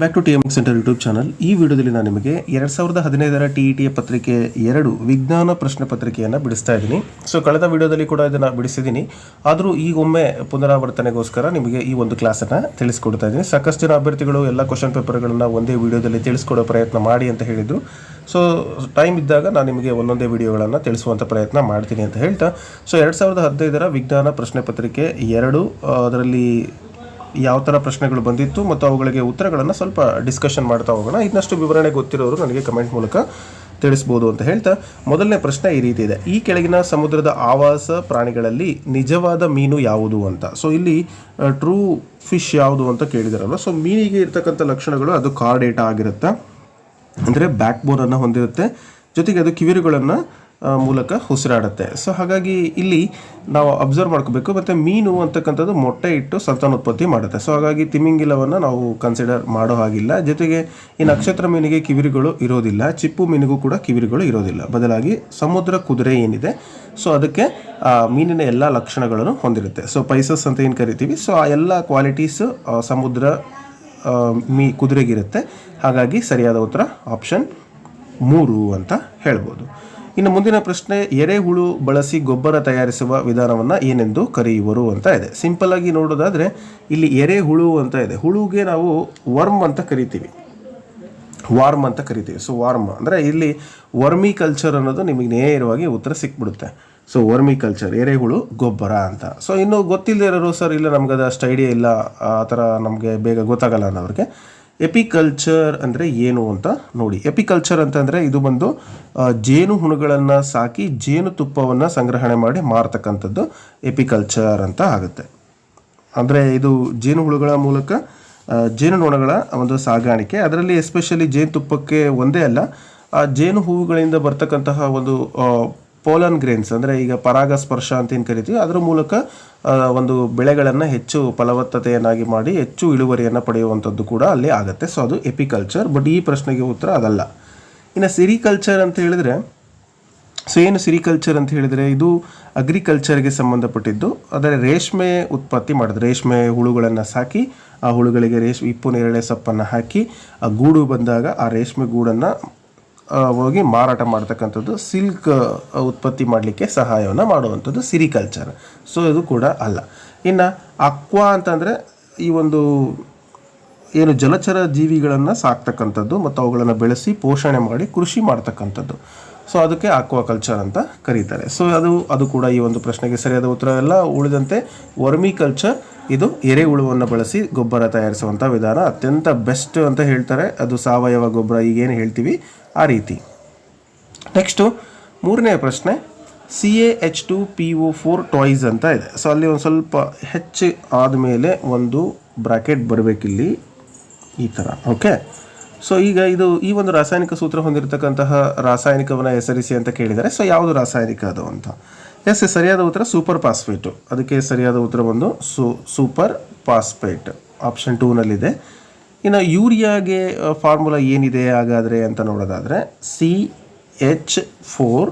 Back to T M centre YouTube channel ಈ ವಿಡಿಯೋದಲ್ಲಿ ನಾನು ನಿಮಗೆ ಎರಡು ಸಾವಿರದ ಹದಿನೈದರ ಟಿ ಇ ಟಿಯ ಪತ್ರಿಕೆ ಎರಡು ವಿಜ್ಞಾನ ಪ್ರಶ್ನೆ ಪತ್ರಿಕೆಯನ್ನು ಬಿಡಿಸ್ತಾ ಇದ್ದೀನಿ. ಸೊ ಕಳೆದ ವಿಡಿಯೋದಲ್ಲಿ ಕೂಡ ಇದನ್ನು ಬಿಡಿಸಿದ್ದೀನಿ. ಆದರೂ ಈಗೊಮ್ಮೆ ಪುನರಾವರ್ತನೆಗೋಸ್ಕರ ನಿಮಗೆ ಈ ಒಂದು ಕ್ಲಾಸನ್ನು ತಿಳಿಸ್ಕೊಡ್ತಾ ಇದ್ದೀನಿ. ಸಾಕಷ್ಟು ಜನ ಅಭ್ಯರ್ಥಿಗಳು ಎಲ್ಲ ಕ್ವಶನ್ ಪೇಪರ್ಗಳನ್ನು ಒಂದೇ ವಿಡಿಯೋದಲ್ಲಿ ತಿಳಿಸ್ಕೊಡೋ ಪ್ರಯತ್ನ ಮಾಡಿ ಅಂತ ಹೇಳಿದರು. ಸೊ ಟೈಮ್ ಇದ್ದಾಗ ನಾನು ನಿಮಗೆ ಒಂದೊಂದೇ ವಿಡಿಯೋಗಳನ್ನು ತಿಳಿಸುವಂಥ ಪ್ರಯತ್ನ ಮಾಡ್ತೀನಿ ಅಂತ ಹೇಳ್ತಾ. ಸೊ ಎರಡು ಸಾವಿರದ ಹದಿನೈದರ ವಿಜ್ಞಾನ ಪ್ರಶ್ನೆ ಪತ್ರಿಕೆ ಎರಡು, ಅದರಲ್ಲಿ ಯಾವ ಥರ ಪ್ರಶ್ನೆಗಳು ಬಂದಿತ್ತು ಮತ್ತು ಅವುಗಳಿಗೆ ಉತ್ತರಗಳನ್ನು ಸ್ವಲ್ಪ ಡಿಸ್ಕಷನ್ ಮಾಡ್ತಾ ಹೋಗೋಣ. ಇನ್ನಷ್ಟು ವಿವರಣೆ ಗೊತ್ತಿರೋರು ನನಗೆ ಕಮೆಂಟ್ ಮೂಲಕ ತಿಳಿಸ್ಬೋದು ಅಂತ ಹೇಳ್ತಾ, ಮೊದಲನೇ ಪ್ರಶ್ನೆ ಈ ರೀತಿ ಇದೆ. ಈ ಕೆಳಗಿನ ಸಮುದ್ರದ ಆವಾಸ ಪ್ರಾಣಿಗಳಲ್ಲಿ ನಿಜವಾದ ಮೀನು ಯಾವುದು ಅಂತ? ಸೊ ಇಲ್ಲಿ ಟ್ರೂ ಫಿಶ್ ಯಾವುದು ಅಂತ ಕೇಳಿದಾರಲ್ಲ. ಸೊ ಮೀನಿಗೆ ಇರ್ತಕ್ಕಂಥ ಲಕ್ಷಣಗಳು ಅದು ಕಾರ್ಡೇಟ ಆಗಿರುತ್ತೆ. ಅಂದರೆ ಬ್ಯಾಕ್ ಬೋನನ್ನು ಹೊಂದಿರುತ್ತೆ. ಜೊತೆಗೆ ಅದು ಕಿವಿರುಗಳನ್ನು ಮೂಲಕ ಉಸಿರಾಡುತ್ತೆ. ಸೊ ಹಾಗಾಗಿ ಇಲ್ಲಿ ನಾವು ಅಬ್ಸರ್ವ್ ಮಾಡ್ಕೋಬೇಕು. ಮತ್ತು ಮೀನು ಅಂತಕ್ಕಂಥದ್ದು ಮೊಟ್ಟೆ ಇಟ್ಟು ಸಂತಾನೋತ್ಪತ್ತಿ ಮಾಡುತ್ತೆ. ಸೊ ಹಾಗಾಗಿ ತಿಮಿಂಗಿಲವನ್ನು ನಾವು ಕನ್ಸಿಡರ್ ಮಾಡೋ ಹಾಗಿಲ್ಲ. ಜೊತೆಗೆ ಈ ನಕ್ಷತ್ರ ಮೀನಿಗೆ ಕಿವಿರುಗಳು ಇರೋದಿಲ್ಲ. ಚಿಪ್ಪು ಮೀನಿಗೂ ಕೂಡ ಕಿವಿರುಗಳು ಇರೋದಿಲ್ಲ. ಬದಲಾಗಿ ಸಮುದ್ರ ಕುದುರೆ ಏನಿದೆ ಸೊ ಅದಕ್ಕೆ, ಆ, ಮೀನಿನ ಎಲ್ಲ ಲಕ್ಷಣಗಳನ್ನು ಹೊಂದಿರುತ್ತೆ. ಸೊ ಪೈಸಸ್ ಅಂತ ಏನು ಕರಿತೀವಿ? ಸೊ ಆ ಎಲ್ಲ ಕ್ವಾಲಿಟೀಸ್ ಸಮುದ್ರ ಮೀ ಕುದುರೆಗಿರುತ್ತೆ ಹಾಗಾಗಿ ಸರಿಯಾದ ಉತ್ತರ ಆಪ್ಷನ್ ಮೂರು ಅಂತ ಹೇಳ್ಬೋದು. ಇನ್ನು ಮುಂದಿನ ಪ್ರಶ್ನೆ, ಎರೆಹುಳು ಬಳಸಿ ಗೊಬ್ಬರ ತಯಾರಿಸುವ ವಿಧಾನವನ್ನು ಏನೆಂದು ಕರೆಯುವರು ಅಂತ ಇದೆ. ಸಿಂಪಲ್ ಆಗಿ ನೋಡೋದಾದ್ರೆ, ಇಲ್ಲಿ ಎರೆಹುಳು ಅಂತ ಇದೆ. ಹುಳುಗೆ ನಾವು ವರ್ಮ್ ಅಂತ ಕರಿತೀವಿ. ವಾರ್ಮ್ ಅಂತ ಕರಿತೀವಿ. ಸೊ ವಾರ್ಮ್ ಅಂದರೆ ಇಲ್ಲಿ ವರ್ಮಿ ಕಲ್ಚರ್ ಅನ್ನೋದು ನಿಮಗೆ ನೇರವಾಗಿ ಉತ್ತರ ಸಿಕ್ಬಿಡುತ್ತೆ. ಸೊ ವರ್ಮಿ ಕಲ್ಚರ್ ಎರೆಹುಳು ಗೊಬ್ಬರ ಅಂತ. ಸೊ ಇನ್ನು ಗೊತ್ತಿಲ್ಲದೆ ಇರೋರು ಸರ್, ಇಲ್ಲ ನಮ್ಗೆ ಅದು ಅಷ್ಟು ಐಡಿಯಾ ಇಲ್ಲ, ಆ ಥರ ನಮಗೆ ಬೇಗ ಗೊತ್ತಾಗಲ್ಲ ಅನ್ನೋರಿಗೆ ಎಪಿಕಲ್ಚರ್ ಅಂದರೆ ಏನು ಅಂತ ನೋಡಿ. ಎಪಿಕಲ್ಚರ್ ಅಂತಂದರೆ ಇದು ಬಂದು ಜೇನು ಹುಣುಗಳನ್ನು ಸಾಕಿ ಜೇನುತುಪ್ಪವನ್ನು ಸಂಗ್ರಹಣೆ ಮಾಡಿ ಮಾರತಕ್ಕಂಥದ್ದು ಎಪಿಕಲ್ಚರ್ ಅಂತ ಆಗುತ್ತೆ. ಅಂದರೆ ಇದು ಜೇನುಹುಳುಗಳ ಮೂಲಕ ಆ, ಜೇನುನೊಣಗಳ ಒಂದು ಸಾಗಾಣಿಕೆ. ಅದರಲ್ಲಿ ಎಸ್ಪೆಷಲಿ ಜೇನುತುಪ್ಪಕ್ಕೆ ಒಂದೇ ಅಲ್ಲ ಆ ಜೇನು ಹೂವುಗಳಿಂದ ಬರ್ತಕ್ಕಂತಹ ಒಂದು ಪೋಲನ್ ಗ್ರೇನ್ಸ್, ಅಂದರೆ ಈಗ ಪರಾಗಸ್ಪರ್ಶ ಅಂತ ಏನು ಕರಿತೀವಿ, ಅದರ ಮೂಲಕ ಒಂದು ಬೆಳೆಗಳನ್ನು ಹೆಚ್ಚು ಫಲವತ್ತತೆಯನ್ನಾಗಿ ಮಾಡಿ, ಹೆಚ್ಚು ಇಳುವರಿಯನ್ನು ಪಡೆಯುವಂಥದ್ದು ಕೂಡ ಅಲ್ಲಿ ಆಗುತ್ತೆ. ಸೊ ಅದು ಎಪಿಕಲ್ಚರ್ ಬಟ್ ಈ ಪ್ರಶ್ನೆಗೆ ಉತ್ತರ ಅದಲ್ಲ. ಇನ್ನು ಸಿರಿಕಲ್ಚರ್ ಅಂತ ಹೇಳಿದರೆ ಸೊ ಏನು ಸಿರಿಕಲ್ಚರ್ ಅಂತ ಹೇಳಿದರೆ, ಇದು ಅಗ್ರಿಕಲ್ಚರ್ಗೆ ಸಂಬಂಧಪಟ್ಟಿದ್ದು. ಅದರ ರೇಷ್ಮೆ ಉತ್ಪತ್ತಿ ಮಾಡೋದು, ರೇಷ್ಮೆ ಹುಳುಗಳನ್ನು ಸಾಕಿ, ಆ ಹುಳುಗಳಿಗೆ ರೇಷ್ಮೆ ಇಪ್ಪು ನೇರಳೆ ಸೊಪ್ಪನ್ನು ಹಾಕಿ, ಆ ಗೂಡು ಬಂದಾಗ ಆ ರೇಷ್ಮೆ ಗೂಡನ್ನು ಹೋಗಿ ಮಾರಾಟ ಮಾಡ್ತಕ್ಕಂಥದ್ದು ಸಿಲ್ಕ್ ಉತ್ಪತ್ತಿ ಮಾಡಲಿಕ್ಕೆ ಸಹಾಯವನ್ನು ಮಾಡುವಂಥದ್ದು ಸಿರಿಕಲ್ಚರ್. ಸೊ ಇದು ಕೂಡ ಅಲ್ಲ. ಇನ್ನು ಅಕ್ವಾ ಅಂತಂದರೆ ಈ ಒಂದು ಏನು ಜಲಚರ ಜೀವಿಗಳನ್ನು ಸಾಕ್ತಕ್ಕಂಥದ್ದು ಮತ್ತು ಅವುಗಳನ್ನು ಬೆಳೆಸಿ ಪೋಷಣೆ ಮಾಡಿ ಕೃಷಿ ಮಾಡ್ತಕ್ಕಂಥದ್ದು. ಸೊ ಅದಕ್ಕೆ ಆಕ್ವಾಕಲ್ಚರ್ ಅಂತ ಕರೀತಾರೆ. ಸೊ ಅದು ಅದು ಕೂಡ ಈ ಒಂದು ಪ್ರಶ್ನೆಗೆ ಸರಿಯಾದ ಉತ್ತರವೆಲ್ಲ ಉಳಿದಂತೆ ವರ್ಮಿ ಕಲ್ಚರ್ ಇದು ಎರೆಹುಳುವನ್ನು ಬಳಸಿ ಗೊಬ್ಬರ ತಯಾರಿಸುವಂಥ ವಿಧಾನ. ಅತ್ಯಂತ ಬೆಸ್ಟ್ ಅಂತ ಹೇಳ್ತಾರೆ. ಅದು ಸಾವಯವ ಗೊಬ್ಬರ, ಈಗೇನು ಹೇಳ್ತೀವಿ, ಆ ರೀತಿ. ನೆಕ್ಸ್ಟು ಮೂರನೇ ಪ್ರಶ್ನೆ C A H two P O four twice ಅಂತ ಇದೆ. ಸೊ ಅಲ್ಲಿ ಒಂದು ಸ್ವಲ್ಪ ಹೆಚ್ಚು ಆದಮೇಲೆ ಒಂದು ಬ್ರಾಕೆಟ್ ಬರಬೇಕಿಲ್ಲಿ ಈ ಥರ ಓಕೆ ಸೊ ಈಗ ಇದು ಈ ಒಂದು ರಾಸಾಯನಿಕ ಸೂತ್ರ ಹೊಂದಿರತಕ್ಕಂತಹ ರಾಸಾಯನಿಕವನ್ನು ಹೆಸರಿಸಿ ಅಂತ ಕೇಳಿದರೆ ಸೊ ಯಾವುದು ರಾಸಾಯನಿಕ ಅದು ಅಂತ? ಎಸ್ ಸರಿಯಾದ ಉತ್ತರ ಸೂಪರ್ ಪಾಸ್ಪೇಟು. ಅದಕ್ಕೆ ಸರಿಯಾದ ಉತ್ತರ ಬಂದು ಸೂಪರ್ ಪಾಸ್ಪೇಟ್. ಆಪ್ಷನ್ ಟೂನಲ್ಲಿದೆ ಇನ್ನು ಯೂರಿಯಾಗೆ ಫಾರ್ಮುಲಾ ಏನಿದೆ ಹಾಗಾದರೆ ಅಂತ ನೋಡೋದಾದರೆ, C H four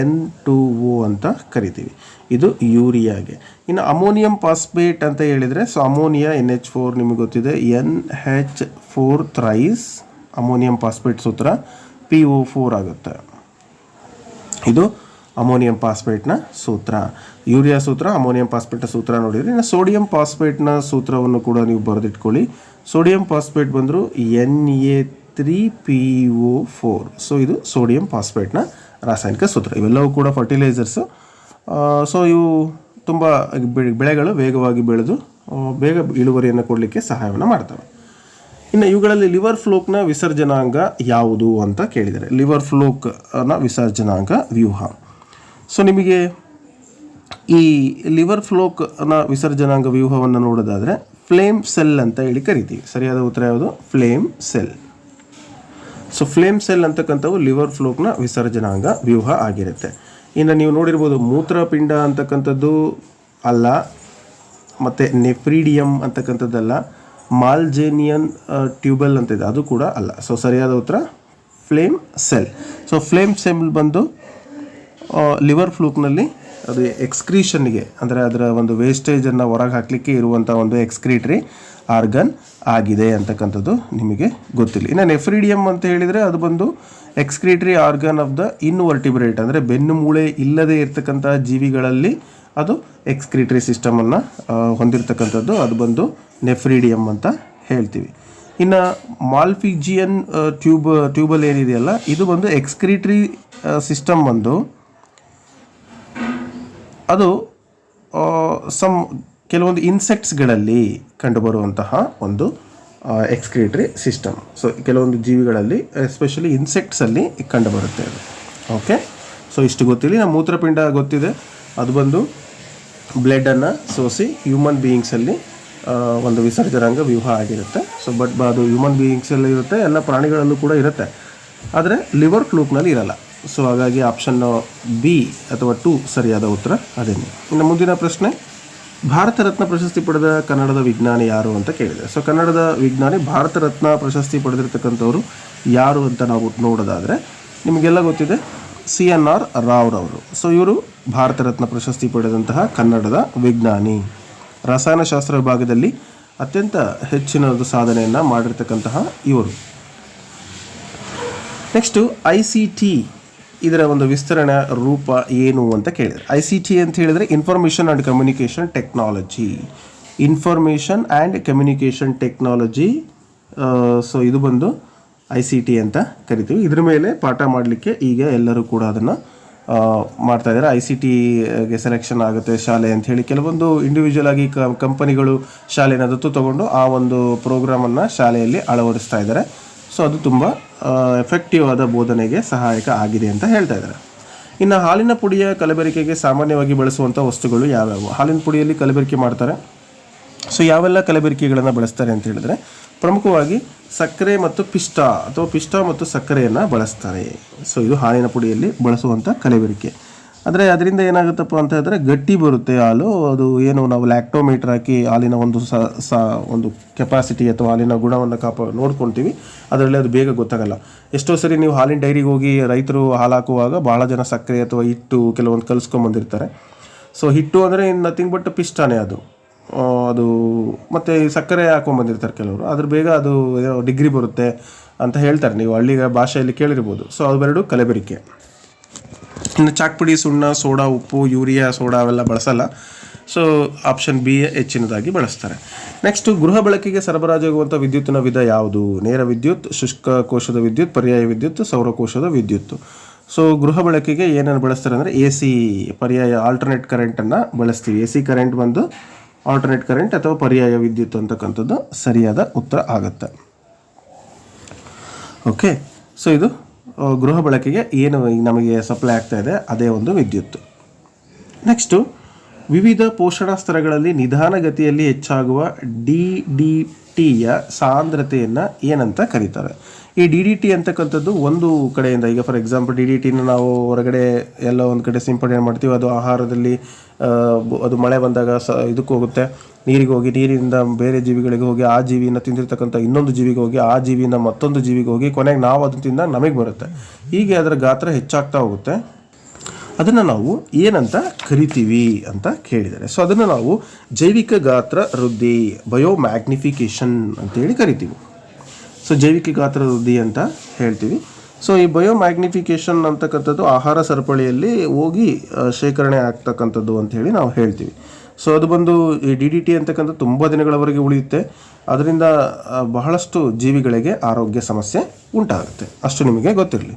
N two O ಅಂತ ಕರಿತೀವಿ. ಇದು ಯೂರಿಯಾಗೆ. ಇನ್ನು ಅಮೋನಿಯಂ ಪಾಸ್ಪೇಟ್ ಅಂತ ಹೇಳಿದರೆ, so ammonia, N H four ನಿಮಗೆ ಗೊತ್ತಿದೆ. N H four thrice, ammonium phosphate ಸೂತ್ರ, ಪಿ ಒ ಫೋರ್ ಆಗುತ್ತೆ. ಇದು ಅಮೋನಿಯಂ ಪಾಸ್ಪೇಟ್ನ ಸೂತ್ರ. ಯೂರಿಯಾ ಸೂತ್ರ, ಅಮೋನಿಯಂ ಪಾಸ್ಪೇಟ್ನ ಸೂತ್ರ ನೋಡಿದ್ರೆ, ಇನ್ನು ಸೋಡಿಯಂ ಪಾಸ್ಪೇಟ್ನ ಸೂತ್ರವನ್ನು ಕೂಡ ನೀವು ಬರೆದಿಟ್ಕೊಳ್ಳಿ. ಸೋಡಿಯಂ ಪಾಸ್ಪೇಟ್ ಬಂದರು N A three P O four. So, ಇದು ಸೋಡಿಯಂ ಪಾಸ್ಪೇಟ್ನ ರಾಸಾಯನಿಕ ಸೂತ್ರ. ಇವೆಲ್ಲವೂ ಕೂಡ ಫರ್ಟಿಲೈಸರ್ಸು. ಸೊ, ಇವು ತುಂಬ ಬೆಳೆ- ಬೆಳೆಗಳು ವೇಗವಾಗಿ ಬೆಳೆದು ಬೇಗ ಇಳುವರಿಯನ್ನು ಕೊಡಲಿಕ್ಕೆ ಸಹಾಯವನ್ನು ಮಾಡ್ತವೆ. ಇನ್ನು ಇವುಗಳಲ್ಲಿ ಲಿವರ್ ಫ್ಲೋಕ್ನ ವಿಸರ್ಜನಾಂಗ ಯಾವುದು ಅಂತ ಕೇಳಿದರೆ, ಲಿವರ್ ಫ್ಲೋಕ್ನ ವಿಸರ್ಜನಾಂಗ ವ್ಯೂಹ. ಸೊ ನಿಮಗೆ ಈ ಲಿವರ್ ಫ್ಲೋಕ್ನ ವಿಸರ್ಜನಾಂಗ ವ್ಯೂಹವನ್ನು ನೋಡೋದಾದರೆ ಫ್ಲೇಮ್ ಸೆಲ್ ಅಂತ ಹೇಳಿ ಕರಿತೀವಿ. ಸರಿಯಾದ ಉತ್ತರ ಯಾವುದು? Flame cell so flame cell ಅಂತಕ್ಕಂಥವು liver ಫ್ಲೋಕ್ನ ವಿಸರ್ಜನಾಂಗ ವ್ಯೂಹ ಆಗಿರುತ್ತೆ. ಇನ್ನು ನೀವು ನೋಡಿರ್ಬೋದು ಮೂತ್ರಪಿಂಡ ಅಂತಕ್ಕಂಥದ್ದು ಅಲ್ಲ, ಮತ್ತು ನೆಫ್ರೀಡಿಯಂ ಅಂತಕ್ಕಂಥದ್ದಲ್ಲ ಮಾಲ್ಜೇನಿಯನ್ ಟ್ಯೂಬೆಲ್ ಅಂತ ಇದೆ. ಅದು ಕೂಡ ಅಲ್ಲ. ಸೊ ಸರಿಯಾದ ಉತ್ತರ flame cell so flame cell ಬಂದು ಲಿವರ್ ಫ್ಲೂಕ್ನಲ್ಲಿ ಅದು ಎಕ್ಸ್ಕ್ರೀಷನ್ಗೆ ಅಂದರೆ ಅದರ ಒಂದು ವೇಸ್ಟೇಜನ್ನು ಹೊರಗೆ ಹಾಕಲಿಕ್ಕೆ ಇರುವಂಥ ಒಂದು ಎಕ್ಸ್ಕ್ರೀಟ್ರಿ ಆರ್ಗನ್ ಆಗಿದೆ ಅಂತಕ್ಕಂಥದ್ದು ನಿಮಗೆ ಗೊತ್ತಿಲ್ಲ. ಇನ್ನು ನೆಫ್ರಿಡಿಯಮ್ ಅಂತ ಹೇಳಿದರೆ ಅದು ಬಂದು excretory organ of the invertebrate ಅಂದರೆ ಬೆನ್ನು ಮೂಳೆ ಇಲ್ಲದೆ ಇರತಕ್ಕಂಥ ಜೀವಿಗಳಲ್ಲಿ ಅದು ಎಕ್ಸ್ಕ್ರೀಟ್ರಿ ಸಿಸ್ಟಮನ್ನು ಹೊಂದಿರತಕ್ಕಂಥದ್ದು. ಅದು ಬಂದು ನೆಫ್ರಿಡಿಯಮ್ ಅಂತ ಹೇಳ್ತೀವಿ. ಇನ್ನು ಮಾಲ್ಫಿಜಿಯನ್ ಟ್ಯೂಬ್ ಟ್ಯೂಬಲ್ ಏನಿದೆಯಲ್ಲ, ಇದು ಬಂದು ಎಕ್ಸ್ಕ್ರೀಟ್ರಿ ಸಿಸ್ಟಮ್ ಬಂದು ಅದು ಸಮ್ ಕೆಲವೊಂದು ಇನ್ಸೆಕ್ಟ್ಸ್ಗಳಲ್ಲಿ ಕಂಡುಬರುವಂತಹ ಒಂದು ಎಕ್ಸ್ಕ್ರೀಟರಿ ಸಿಸ್ಟಮ್ ಸೊ ಕೆಲವೊಂದು ಜೀವಿಗಳಲ್ಲಿ ಎಸ್ಪೆಷಲಿ ಇನ್ಸೆಕ್ಟ್ಸಲ್ಲಿ ಕಂಡುಬರುತ್ತೆ ಅದು. ಓಕೆ ಸೊ ಇಷ್ಟು ಗೊತ್ತಿಲ್ಲ ನಮ್ಮ ಮೂತ್ರಪಿಂಡ ಗೊತ್ತಿದೆ. ಅದು ಬಂದು ಬ್ಲಡನ್ನು ಸೋಸಿ ಹ್ಯೂಮನ್ ಬೀಯಿಂಗ್ಸಲ್ಲಿ ಒಂದು ವಿಸರ್ಜನಾಂಗ ವ್ಯೂಹ ಆಗಿರುತ್ತೆ. ಸೊ ಬಟ್ ಅದು ಹ್ಯೂಮನ್ ಬೀಯಿಂಗ್ಸಲ್ಲಿ ಇರುತ್ತೆ. ಎಲ್ಲ ಪ್ರಾಣಿಗಳಲ್ಲೂ ಕೂಡ ಇರುತ್ತೆ. ಆದರೆ ಲಿವರ್ ಫ್ಲೂಕ್ನಲ್ಲಿ ಇರಲ್ಲ. ಸೊ ಹಾಗಾಗಿ ಆಪ್ಷನ್ ಬಿ ಅಥವಾ ಟು ಸರಿಯಾದ ಉತ್ತರ ಅದೇನೆ ಇನ್ನು ಮುಂದಿನ ಪ್ರಶ್ನೆ, ಭಾರತ ರತ್ನ ಪ್ರಶಸ್ತಿ ಪಡೆದ ಕನ್ನಡದ ವಿಜ್ಞಾನಿ ಯಾರು ಅಂತ ಕೇಳಿದೆ. ಸೊ ಕನ್ನಡದ ವಿಜ್ಞಾನಿ ಭಾರತ ರತ್ನ ಪ್ರಶಸ್ತಿ ಪಡೆದಿರ್ತಕ್ಕಂಥವ್ರು ಯಾರು ಅಂತ ನಾವು ನೋಡೋದಾದರೆ ನಿಮಗೆಲ್ಲ ಗೊತ್ತಿದೆ, ಸಿ ಎನ್ ಆರ್ ರಾವ್ರವರು ಸೊ ಇವರು ಭಾರತ ರತ್ನ ಪ್ರಶಸ್ತಿ ಪಡೆದಂತಹ ಕನ್ನಡದ ವಿಜ್ಞಾನಿ. ರಸಾಯನಶಾಸ್ತ್ರ ವಿಭಾಗದಲ್ಲಿ ಅತ್ಯಂತ ಹೆಚ್ಚಿನ ಸಾಧನೆಯನ್ನು ಮಾಡಿರ್ತಕ್ಕಂತಹ ಇವರು. ನೆಕ್ಸ್ಟು ಐ ಸಿ ಟಿ ಇದರ ಒಂದು ವಿಸ್ತರಣೆ ರೂಪ ಏನು ಅಂತ ಕೇಳಿದರೆ ಐ ಸಿ ಟಿ ಅಂತ ಹೇಳಿದರೆ information and communication technology information and communication technology so ಇದು ಬಂದು ಐ ಸಿ ಟಿ ಅಂತ ಕರಿತೀವಿ. ಇದ್ರ ಮೇಲೆ ಪಾಠ ಮಾಡಲಿಕ್ಕೆ ಈಗ ಎಲ್ಲರೂ ಕೂಡ ಅದನ್ನು ಮಾಡ್ತಾ ಇದ್ದಾರೆ. ಐ ಸಿ ಟಿಗೆ ಸೆಲೆಕ್ಷನ್ ಆಗುತ್ತೆ ಶಾಲೆ ಅಂತ ಹೇಳಿ. ಕೆಲವೊಂದು ಇಂಡಿವಿಜುವಲ್ ಆಗಿ ಕಂಪನಿಗಳು ಶಾಲೆನ ದತ್ತು ತಗೊಂಡು ಆ ಒಂದು ಪ್ರೋಗ್ರಾಮನ್ನು ಶಾಲೆಯಲ್ಲಿ ಅಳವಡಿಸ್ತಾ ಇದ್ದಾರೆ. ಸೊ ಅದು ತುಂಬ ಎಫೆಕ್ಟಿವ್ ಆದ ಬೋಧನೆಗೆ ಸಹಾಯಕ ಆಗಿದೆ ಅಂತ ಹೇಳ್ತಾ ಇದ್ದಾರೆ. ಇನ್ನು ಹಾಲಿನ ಪುಡಿಯ ಕಲಬೆರಕೆಗೆ ಸಾಮಾನ್ಯವಾಗಿ ಬಳಸುವಂಥ ವಸ್ತುಗಳು ಯಾವ್ಯಾವು? ಹಾಲಿನ ಪುಡಿಯಲ್ಲಿ ಕಲಬೆರಕೆ ಮಾಡ್ತಾರೆ. ಸೊ ಯಾವೆಲ್ಲ ಕಲಬೆರಕೆಗಳನ್ನು ಬಳಸ್ತಾರೆ ಅಂತ ಹೇಳಿದ್ರೆ, ಪ್ರಮುಖವಾಗಿ ಸಕ್ಕರೆ ಮತ್ತು ಪಿಷ್ಟ ಅಥವಾ ಪಿಷ್ಟ ಮತ್ತು ಸಕ್ಕರೆಯನ್ನು ಬಳಸ್ತಾರೆ. ಸೊ ಇದು ಹಾಲಿನ ಪುಡಿಯಲ್ಲಿ ಬಳಸುವಂಥ ಕಲಬೆರಕೆ. ಆದರೆ ಅದರಿಂದ ಏನಾಗುತ್ತಪ್ಪ ಅಂತ ಹೇಳಿದ್ರೆ ಗಟ್ಟಿ ಬರುತ್ತೆ ಹಾಲು. ಅದು ಏನು ನಾವು ಲ್ಯಾಕ್ಟೋಮೀಟರ್ ಹಾಕಿ ಹಾಲಿನ ಒಂದು ಸ ಸ, ಒಂದು ಕೆಪಾಸಿಟಿ ಅಥವಾ ಹಾಲಿನ ಗುಣವನ್ನು ಕಾಪ ನೋಡ್ಕೊಳ್ತೀವಿ ಅದರಲ್ಲಿ ಅದು ಬೇಗ ಗೊತ್ತಾಗಲ್ಲ. ಎಷ್ಟೋ ಸರಿ ನೀವು ಹಾಲಿನ ಡೈರಿಗೆ ಹೋಗಿ ರೈತರು ಹಾಲು ಹಾಕುವಾಗ ಭಾಳ ಜನ ಸಕ್ಕರೆ ಅಥವಾ ಹಿಟ್ಟು ಕೆಲವೊಂದು ಕಲಿಸ್ಕೊಂಬಂದಿರ್ತಾರೆ ಸೊ ಹಿಟ್ಟು ಅಂದರೆ ನಥಿಂಗ್ ಬಟ್ ಪಿಷ್ಟಾನೇ ಅದು. ಅದು ಮತ್ತು ಸಕ್ಕರೆ ಹಾಕೊಂಬಂದಿರ್ತಾರೆ ಕೆಲವರು. ಅದ್ರ ಬೇಗ ಅದು ಡಿಗ್ರಿ ಬರುತ್ತೆ ಅಂತ ಹೇಳ್ತಾರೆ. ನೀವು ಹಳ್ಳಿಗ ಭಾಷೆಯಲ್ಲಿ ಕೇಳಿರ್ಬೋದು. ಸೊ ಅವೆರಡು ಕಲಬೆರಕೆ. ಇನ್ನು ಚಾಕ್ಪುಡಿ, ಸುಣ್ಣ, ಸೋಡಾ, ಉಪ್ಪು, ಯೂರಿಯಾ, ಸೋಡಾ ಅವೆಲ್ಲ ಬಳಸಲ್ಲ. ಸೊ ಆಪ್ಷನ್ ಬಿ ಹೆಚ್ಚಿನದಾಗಿ ಬಳಸ್ತಾರೆ. ನೆಕ್ಸ್ಟ್ ಗೃಹ ಬಳಕೆಗೆ ಸರಬರಾಜಾಗುವಂಥ ವಿದ್ಯುತ್ತಿನ ವಿಧ ಯಾವುದು? ನೇರ ವಿದ್ಯುತ್, ಶುಷ್ಕ ಕೋಶದ ವಿದ್ಯುತ್, ಪರ್ಯಾಯ ವಿದ್ಯುತ್ ಸೌರಕೋಶದ ವಿದ್ಯುತ್. ಸೊ ಗೃಹ ಬಳಕೆಗೆ ಏನೇನು ಬಳಸ್ತಾರೆ ಅಂದರೆ ಎ ಸಿ ಪರ್ಯಾಯ ಆಲ್ಟರ್ನೇಟ್ ಕರೆಂಟನ್ನು ಬಳಸ್ತೀವಿ. ಎ ಸಿ ಕರೆಂಟ್ ಬಂದು ಆಲ್ಟರ್ನೇಟ್ ಕರೆಂಟ್ ಅಥವಾ ಪರ್ಯಾಯ ವಿದ್ಯುತ್ ಅಂತಕ್ಕಂಥದ್ದು ಸರಿಯಾದ ಉತ್ತರ ಆಗುತ್ತೆ. ಓಕೆ ಸೊ ಇದು ಗೃಹ ಬಳಕೆಗೆ ಏನು ನಮಗೆ ಸಪ್ಲೈ ಆಗ್ತಾ ಇದೆ ಅದೇ ಒಂದು ವಿದ್ಯುತ್. ನೆಕ್ಸ್ಟು ವಿವಿಧ ಪೋಷಣಾ ಸ್ತರಗಳಲ್ಲಿ ನಿಧಾನಗತಿಯಲ್ಲಿ ಹೆಚ್ಚಾಗುವ ಡಿ ಡಿ ಟಿಯ ಸಾಂದ್ರತೆಯನ್ನು ಏನಂತ ಕರೀತಾರೆ. ಈ ಡಿ ಡಿ ಟಿ ಅಂತಕ್ಕಂಥದ್ದು ಒಂದು ಕಡೆಯಿಂದ, ಈಗ ಫಾರ್ ಎಕ್ಸಾಂಪಲ್ ಡಿ ಡಿ ಟಿನ ನಾವು ಹೊರಗಡೆ ಎಲ್ಲ ಒಂದು ಕಡೆ ಸಿಂಪಡಣೆ ಮಾಡ್ತೀವಿ, ಅದು ಆಹಾರದಲ್ಲಿ ಅದು ಮಳೆ ಬಂದಾಗ ಸ, ಇದಕ್ಕೆ ಹೋಗುತ್ತೆ. ನೀರಿಗೆ ಹೋಗಿ ನೀರಿನಿಂದ ಬೇರೆ ಜೀವಿಗಳಿಗೆ ಹೋಗಿ, ಆ ಜೀವಿನ ತಿಂದಿರ್ತಕ್ಕಂಥ ಇನ್ನೊಂದು ಜೀವಿಗೆ ಹೋಗಿ, ಆ ಜೀವಿನ ಮತ್ತೊಂದು ಜೀವಿಗೆ ಹೋಗಿ, ಕೊನೆಗೆ ನಾವು ಅದನ್ನು ತಿಂದ ನಮಗೆ ಬರುತ್ತೆ. ಹೀಗೆ ಅದರ ಗಾತ್ರ ಹೆಚ್ಚಾಗ್ತಾ ಹೋಗುತ್ತೆ. ಅದನ್ನು ನಾವು ಏನಂತ ಕರಿತೀವಿ ಅಂತ ಕೇಳಿದ್ದಾರೆ. ಸೊ ಅದನ್ನು ನಾವು ಜೈವಿಕ ಗಾತ್ರ ವೃದ್ಧಿ ಬಯೋ ಮ್ಯಾಗ್ನಿಫಿಕೇಷನ್ ಅಂತೇಳಿ ಕರಿತೀವಿ. ಸೊ ಜೈವಿಕ ಗಾತ್ರ ವೃದ್ಧಿ ಅಂತ ಹೇಳ್ತೀವಿ. ಸೊ ಈ ಬಯೋ ಮ್ಯಾಗ್ನಿಫಿಕೇಷನ್ ಅಂತಕ್ಕಂಥದ್ದು ಆಹಾರ ಸರಪಳಿಯಲ್ಲಿ ಹೋಗಿ ಶೇಖರಣೆ ಆಗ್ತಕ್ಕಂಥದ್ದು ಹೇಳಿ ನಾವು ಹೇಳ್ತೀವಿ. ಸೊ ಅದು ಬಂದು ಈ ಡಿ ಡಿ ಟಿ ಅಂತಕ್ಕಂಥದ್ದು ತುಂಬ ದಿನಗಳವರೆಗೆ ಉಳಿಯುತ್ತೆ. ಅದರಿಂದ ಬಹಳಷ್ಟು ಜೀವಿಗಳಿಗೆ ಆರೋಗ್ಯ ಸಮಸ್ಯೆ ಉಂಟಾಗುತ್ತೆ. ಅಷ್ಟು ನಿಮಗೆ ಗೊತ್ತಿರಲಿ.